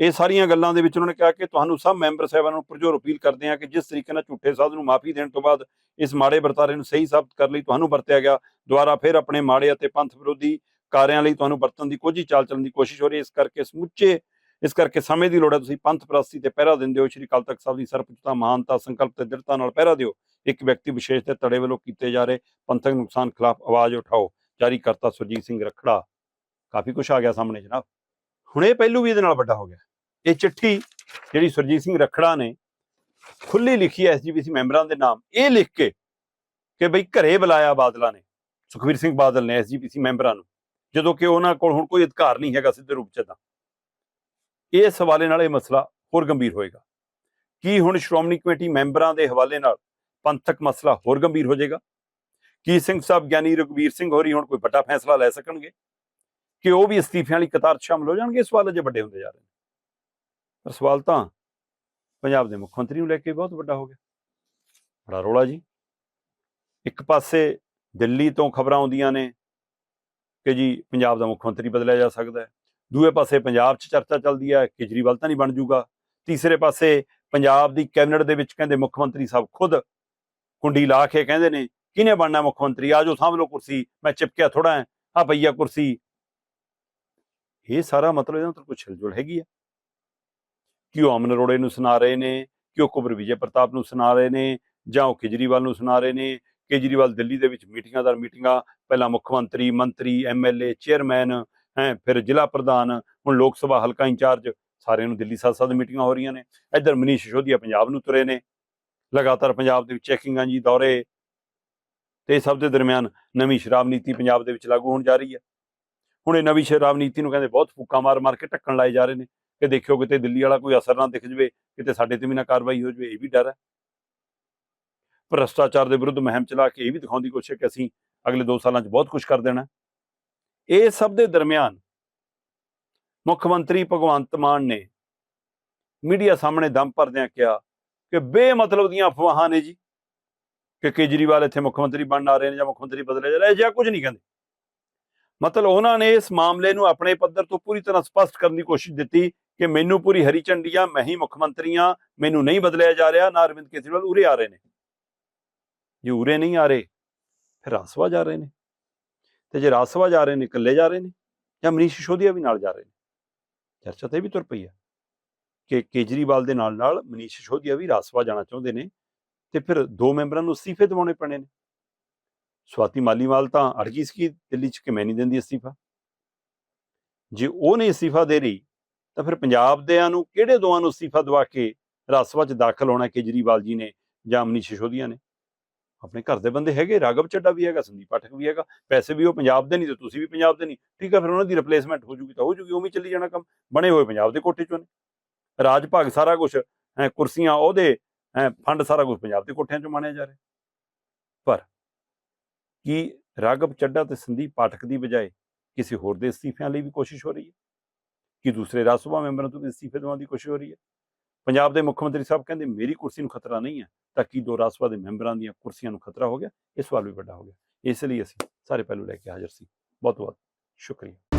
ਇਹ ਸਾਰੀਆਂ ਗੱਲਾਂ ਦੇ ਵਿੱਚ ਉਹਨਾਂ ਨੇ ਕਿਹਾ ਕਿ ਤੁਹਾਨੂੰ ਸਭ ਮੈਂਬਰ ਸਾਹਿਬਾਨ ਨੂੰ ਪ੍ਰਜੋਰ ਅਪੀਲ ਕਰਦੇ ਹਾਂ ਕਿ ਜਿਸ ਤਰੀਕੇ ਨਾਲ ਝੂਠੇ ਸਾਧ ਨੂੰ ਮਾਫੀ ਦੇਣ ਤੋਂ ਬਾਅਦ ਇਸ ਮਾੜੇ ਵਰਤਾਰੇ ਨੂੰ ਸਹੀ ਸਾਬਤ ਕਰਨ ਲਈ ਤੁਹਾਨੂੰ ਵਰਤਿਆ ਗਿਆ ਦੁਆਰਾ ਫਿਰ ਆਪਣੇ ਮਾੜੇ ਅਤੇ ਪੰਥ ਵਿਰੋਧੀ ਕਾਰਿਆਂ ਲਈ ਤੁਹਾਨੂੰ ਵਰਤਣ ਦੀ ਕੋਝੀ ਚਾਲ ਚੱਲਣ ਦੀ ਕੋਸ਼ਿਸ਼ ਹੋ ਰਹੀ ਹੈ। ਇਸ ਕਰਕੇ ਸਮੁੱਚੇ ਇਸ ਕਰਕੇ ਸਮੇਂ ਦੀ ਲੋੜ ਹੈ, ਤੁਸੀਂ ਪੰਥ ਪ੍ਰਸਤੀ ਤੇ ਪਹਿਰਾ ਦਿੰਦੇ ਹੋ, ਸ਼੍ਰੀ ਅਕਾਲ ਤਖਤ ਸਾਹਿਬ ਦੀ ਸਰਪੰਚਤਾ, ਮਹਾਨਤਾ, ਸੰਕਲਪ ਤੇ ਦ੍ਰਿੜਤਾ ਨਾਲ ਪਹਿਰਾ ਦਿਓ। ਇੱਕ ਵਿਅਕਤੀ ਵਿਸ਼ੇਸ਼ ਤੇ ਤੜੇ ਵੱਲੋਂ ਕੀਤੇ ਜਾ ਰਹੇ ਪੰਥਕ ਨੁਕਸਾਨ ਖਿਲਾਫ ਆਵਾਜ਼ ਉਠਾਓ। ਜਾਰੀ ਕਰਤਾ ਸੁਰਜੀਤ ਸਿੰਘ ਰਖੜਾ। ਕਾਫੀ ਕੁਝ ਆ ਗਿਆ ਸਾਹਮਣੇ ਜਨਾਬ। ਹੁਣ ਇਹ ਪਹਿਲੂ ਵੀ ਇਹਦੇ ਨਾਲ ਵੱਡਾ ਹੋ ਗਿਆ। ਇਹ ਚਿੱਠੀ ਜਿਹੜੀ ਸੁਰਜੀਤ ਸਿੰਘ ਰਖੜਾ ਨੇ ਖੁੱਲੀ ਲਿਖੀ ਹੈ ਐਸਜੀਪੀਸੀ ਮੈਂਬਰਾਂ ਦੇ ਨਾਮ। ਇਹ ਲਿਖ ਕੇ ਕਿ ਬਈ ਘਰੇ ਬੁਲਾਇਆ ਬਾਦਲਾਂ ਨੇ, ਸੁਖਵੀਰ ਸਿੰਘ ਬਾਦਲ ਨੇ ਐਸਜੀਪੀਸੀ ਮੈਂਬਰਾਂ ਨੂੰ। ਜਦੋਂ ਕਿ ਉਹਨਾਂ ਕੋਲ ਹੁਣ ਕੋਈ ਅਧਿਕਾਰ ਨਹੀਂ ਹੈਗਾ ਸਿੱਧੇ ਰੂਪ 'ਚ ਤਾਂ। ਇਸ ਹਵਾਲੇ ਨਾਲ ਇਹ ਮਸਲਾ ਹੋਰ ਗੰਭੀਰ ਹੋਏਗਾ। ਕੀ ਹੁਣ ਸ਼੍ਰੋਮਣੀ ਕਮੇਟੀ ਮੈਂਬਰਾਂ ਦੇ ਹਵਾਲੇ ਨਾਲ ਪੰਥਕ ਮਸਲਾ ਹੋਰ ਗੰਭੀਰ ਹੋ ਜਾਏਗਾ? ਕੀ ਸਿੰਘ ਸਾਹਿਬ ਗਿਆਨੀ ਰਘਵੀਰ ਸਿੰਘ ਹੋਰੀ ਹੁਣ ਕੋਈ ਵੱਡਾ ਫੈਸਲਾ ਲੈ ਸਕਣਗੇ? ਕਿ ਉਹ ਵੀ ਅਸਤੀਫਿਆਂ ਵਾਲੀ ਕਤਾਰ 'ਚ ਸ਼ਾਮਲ ਹੋ ਜਾਣਗੇ? ਸਵਾਲ ਅਜੇ ਵੱਡੇ ਹੁੰਦੇ ਜਾ ਰਹੇ ਨੇ। ਪਰ ਸਵਾਲ ਤਾਂ ਪੰਜਾਬ ਦੇ ਮੁੱਖ ਮੰਤਰੀ ਨੂੰ ਲੈ ਕੇ ਬਹੁਤ ਵੱਡਾ ਹੋ ਗਿਆ। ਬੜਾ ਰੋਲਾ ਜੀ। ਇੱਕ ਪਾਸੇ ਦਿੱਲੀ ਤੋਂ ਖਬਰਾਂ ਆਉਂਦੀਆਂ ਨੇ ਕਿ ਜੀ ਪੰਜਾਬ ਦਾ ਮੁੱਖ ਮੰਤਰੀ ਬਦਲਿਆ ਜਾ ਸਕਦਾ ਹੈ। ਦੂਏ ਪਾਸੇ ਪੰਜਾਬ 'ਚ ਚਰਚਾ ਚੱਲਦੀ ਹੈ ਕੇਜਰੀਵਾਲ ਤਾਂ ਨਹੀਂ ਬਣ ਜੂਗਾ। ਤੀਸਰੇ ਪਾਸੇ ਪੰਜਾਬ ਦੀ ਕੈਬਨਿਟ ਦੇ ਵਿੱਚ ਕਹਿੰਦੇ ਮੁੱਖ ਮੰਤਰੀ ਸਾਹਿਬ ਖੁਦ ਕੁੰਡੀ ਲਾ ਕੇ ਕਹਿੰਦੇ ਨੇ, ਕਿਹਨੇ ਬਣਨਾ ਮੁੱਖ ਮੰਤਰੀ? ਆਜੋ ਸਾਂਭ ਲਓ ਕੁਰਸੀ, ਮੈਂ ਚਿਪਕਿਆ ਥੋੜਾ ਹੈ ਆ ਪਈਆ ਕੁਰਸੀ। ਇਹ ਸਾਰਾ ਮਤਲਬ ਇਹਨਾਂ ਤੋਂ ਕੁਛ ਹਿਲਜੁਲ ਹੈਗੀ ਆ। ਕਿ ਉਹ ਅਮਨ ਅਰੋੜੇ ਨੂੰ ਸੁਣਾ ਰਹੇ ਨੇ ਕਿ ਉਹ ਕੁਬਰ ਵਿਜੇ ਪ੍ਰਤਾਪ ਨੂੰ ਸੁਣਾ ਰਹੇ ਨੇ, ਜਾਂ ਉਹ ਕੇਜਰੀਵਾਲ ਨੂੰ ਸੁਣਾ ਰਹੇ ਨੇ? ਕੇਜਰੀਵਾਲ ਦਿੱਲੀ ਦੇ ਵਿੱਚ ਮੀਟਿੰਗਾਂ ਦਰ ਮੀਟਿੰਗਾਂ, ਪਹਿਲਾਂ ਮੁੱਖ ਮੰਤਰੀ ਮੰਤਰੀ ਐਮਐਲਏ ਚੇਅਰਮੈਨ ਹੈ, ਫਿਰ ਜ਼ਿਲ੍ਹਾ ਪ੍ਰਧਾਨ, ਹੁਣ ਲੋਕ ਸਭਾ ਹਲਕਾ ਇੰਚਾਰਜ, ਸਾਰਿਆਂ ਨੂੰ ਦਿੱਲੀ ਸਾਥ ਦੀ ਮੀਟਿੰਗਾਂ ਹੋ ਰਹੀਆਂ ਨੇ। ਇੱਧਰ ਮਨੀਸ਼ ਸਿਸੋਦੀਆ ਪੰਜਾਬ ਨੂੰ ਤੁਰੇ ਨੇ। ਲਗਾਤਾਰ ਪੰਜਾਬ ਦੇ ਵਿੱਚ ਚੈਕਿੰਗਾਂ ਜੀ, ਦੌਰੇ ਤੇ ਸਭ ਦੇ ਦਰਮਿਆਨ ਨਵੀਂ ਸ਼ਰਾਬ ਨੀਤੀ ਪੰਜਾਬ ਦੇ ਵਿੱਚ ਲਾਗੂ ਹੋਣ ਜਾ ਰਹੀ ਹੈ। ਹੁਣ ਇਹ ਨਵੀਂ ਸ਼ਰਾਬ ਨੀਤੀ ਨੂੰ ਕਹਿੰਦੇ ਬਹੁਤ ਫੂਕਾਂ ਮਾਰ ਮਾਰ ਕੇ ਢੱਕਣ ਲਾਏ ਜਾ ਰਹੇ ਨੇ ਕਿ ਦੇਖਿਓ ਕਿਤੇ ਦਿੱਲੀ ਵਾਲਾ ਕੋਈ ਅਸਰ ਨਾ ਦਿਖ ਜਵੇ, ਕਿਤੇ ਸਾਡੇ ਤੇ ਵੀ ਨਾ ਕਾਰਵਾਈ ਹੋ ਜਵੇ, ਇਹ ਵੀ ਡਰ ਹੈ। ਭ੍ਰਸ਼ਟਾਚਾਰ ਦੇ ਵਿਰੁੱਧ ਮੁਹਿੰਮ ਚਲਾ ਕੇ ਇਹ ਵੀ ਦਿਖਾਉਣ ਦੀ ਕੋਸ਼ਿਸ਼ ਕਿ ਅਸੀਂ ਅਗਲੇ 2 ਸਾਲਾਂ 'ਚ ਬਹੁਤ ਕੁਝ ਕਰ ਦੇਣਾ। ਇਹ ਸਭ ਦੇ ਦਰਮਿਆਨ ਮੁੱਖ ਮੰਤਰੀ ਭਗਵੰਤ ਮਾਨ ਨੇ ਮੀਡੀਆ ਸਾਹਮਣੇ ਦਮ ਭਰਦਿਆਂ ਕਿਹਾ ਕਿ ਬੇਮਤਲਬ ਦੀਆਂ ਅਫਵਾਹਾਂ ਨੇ ਜੀ ਕਿ ਕੇਜਰੀਵਾਲ ਇੱਥੇ ਮੁੱਖ ਮੰਤਰੀ ਬਣਨ ਆ ਰਹੇ ਨੇ ਜਾਂ ਮੁੱਖ ਮੰਤਰੀ ਬਦਲੇ ਜਾ ਰਹੇ ਜਾਂ ਕੁਝ ਨਹੀਂ ਕਹਿੰਦੇ। ਮਤਲਬ ਉਹਨਾਂ ਨੇ ਇਸ ਮਾਮਲੇ ਨੂੰ ਆਪਣੇ ਪੱਧਰ ਤੋਂ ਪੂਰੀ ਤਰ੍ਹਾਂ ਸਪਸ਼ਟ ਕਰਨ ਦੀ ਕੋਸ਼ਿਸ਼ ਦਿੱਤੀ ਕਿ ਮੈਨੂੰ ਪੂਰੀ ਹਰੀ ਝੰਡੀ ਆ, ਮੈਂ ਹੀ ਮੁੱਖ ਮੰਤਰੀ ਆ, ਮੈਨੂੰ ਨਹੀਂ ਬਦਲਿਆ ਜਾ ਰਿਹਾ, ਨਾ ਅਰਵਿੰਦ ਕੇਜਰੀਵਾਲ ਉਰੇ ਆ ਰਹੇ ਨੇ। ਜੇ ਉਰੇ ਨਹੀਂ ਆ ਰਹੇ, ਫਿਰ ਰਾਸਵਾ ਜਾ ਰਹੇ ਨੇ। ਤੇ ਜੇ ਰਾਜ ਸਭਾ ਜਾ ਰਹੇ ਨੇ, ਇਕੱਲੇ ਜਾ ਰਹੇ ਨੇ, ਜਾਂ ਮਨੀਸ਼ ਸਿਸੋਦੀਆ ਵੀ ਨਾਲ ਜਾ ਰਹੇ ਨੇ। ਚਰਚਾ ਤੇ ਇਹ ਵੀ ਤੁਰ ਪਈ ਹੈ ਕਿ ਕੇਜਰੀਵਾਲ ਦੇ ਨਾਲ ਨਾਲ ਮਨੀਸ਼ ਸਿਸੋਦੀਆ ਵੀ ਰਾਜ ਸਭਾ ਜਾਣਾ ਚਾਹੁੰਦੇ ਨੇ ਤੇ ਫਿਰ ਦੋ ਮੈਂਬਰਾਂ ਨੂੰ ਅਸਤੀਫੇ ਦਿਵਾਉਣੇ ਪੈਣੇ ਨੇ। ਸਵਾਤੀ ਮਾਲੀਵਾਲ ਤਾਂ ਅੜ ਗਈ ਸੀ ਦਿੱਲੀ 'ਚ ਕਿਵੇਂ ਨਹੀਂ ਦਿੰਦੀ ਅਸਤੀਫਾ। ਜੇ ਉਹ ਨਹੀਂ ਅਸਤੀਫਾ ਦੇ ਰਹੀ, ਤਾਂ ਫਿਰ ਪੰਜਾਬ ਦੇਆਂ ਨੂੰ ਕਿਹੜੇ ਦੋਆਂ ਨੂੰ ਅਸਤੀਫਾ ਦਵਾ ਕੇ ਰਾਜ ਸਭਾ 'ਚ ਦਾਖਲ ਹੋਣਾ ਕੇਜਰੀਵਾਲ ਜੀ ਨੇ ਜਾਂ ਮਨੀਸ਼ ਸਿਸੋਦੀਆ ਨੇ? ਆਪਣੇ ਘਰ ਦੇ ਬੰਦੇ ਹੈਗੇ, ਰਾਘਵ ਚੱਡਾ ਵੀ ਹੈਗਾ, ਸੰਦੀਪ ਪਾਠਕ ਵੀ ਹੈਗਾ, ਪੈਸੇ ਵੀ ਉਹ ਪੰਜਾਬ ਦੇ ਨਹੀਂ ਤੇ ਤੁਸੀਂ ਵੀ ਪੰਜਾਬ ਦੇ ਨਹੀਂ। ਠੀਕ ਹੈ ਫਿਰ ਉਹਨਾਂ ਦੀ ਰਿਪਲੇਸਮੈਂਟ ਹੋ ਜੂਗੀ ਤਾਂ ਹੋ ਜੂਗੀ, ਉਵੇਂ ਹੀ ਚੱਲੀ ਜਾਣਾ ਕੰਮ। ਬਣੇ ਹੋਏ ਪੰਜਾਬ ਦੇ ਕੋਠੇ 'ਚੋਂ ਨੇ। ਰਾਜ ਭਾਗ ਸਾਰਾ ਕੁਝ ਕੁਰਸੀਆਂ ਉਹਦੇ, ਹੈਂ ਫੰਡ ਸਾਰਾ ਕੁਝ ਪੰਜਾਬ ਦੇ ਕੋਠਿਆਂ 'ਚੋਂ ਮਾਣਿਆ ਜਾ ਰਿਹਾ। ਪਰ ਕੀ ਰਾਘਵ ਚੱਡਾ ਤੇ ਸੰਦੀਪ ਪਾਠਕ ਦੀ ਬਜਾਏ ਕਿਸੇ ਹੋਰ ਦੇ ਅਸਤੀਫਿਆਂ ਲਈ ਵੀ ਕੋਸ਼ਿਸ਼ ਹੋ ਰਹੀ ਹੈ? ਕਿ ਦੂਸਰੇ ਰਾਜ ਸਭਾ ਮੈਂਬਰਾਂ ਤੋਂ ਵੀ ਅਸਤੀਫੇ ਦਿਵਾਉਣ ਦੀ ਕੋਸ਼ਿਸ਼ ਹੋ ਰਹੀ ਹੈ? ਪੰਜਾਬ ਦੇ ਮੁੱਖ ਮੰਤਰੀ ਸਾਹਿਬ ਕਹਿੰਦੇ, ਮੇਰੀ ਕੁਰਸੀ ਨੂੰ ਖਤਰਾ ਨਹੀਂ ਹੈ। ਤਾਂ ਕੀ ਦੋ ਰਾਜ ਸਭਾ ਦੇ ਮੈਂਬਰਾਂ ਦੀਆਂ ਕੁਰਸੀਆਂ ਨੂੰ ਖਤਰਾ ਹੋ ਗਿਆ? ਇਹ ਸਵਾਲ ਵੀ ਵੱਡਾ ਹੋ ਗਿਆ। ਇਸ ਲਈ ਅਸੀਂ ਸਾਰੇ ਪਹਿਲੂ ਲੈ ਕੇ ਹਾਜ਼ਰ ਸੀ। ਬਹੁਤ ਬਹੁਤ ਸ਼ੁਕਰੀਆ।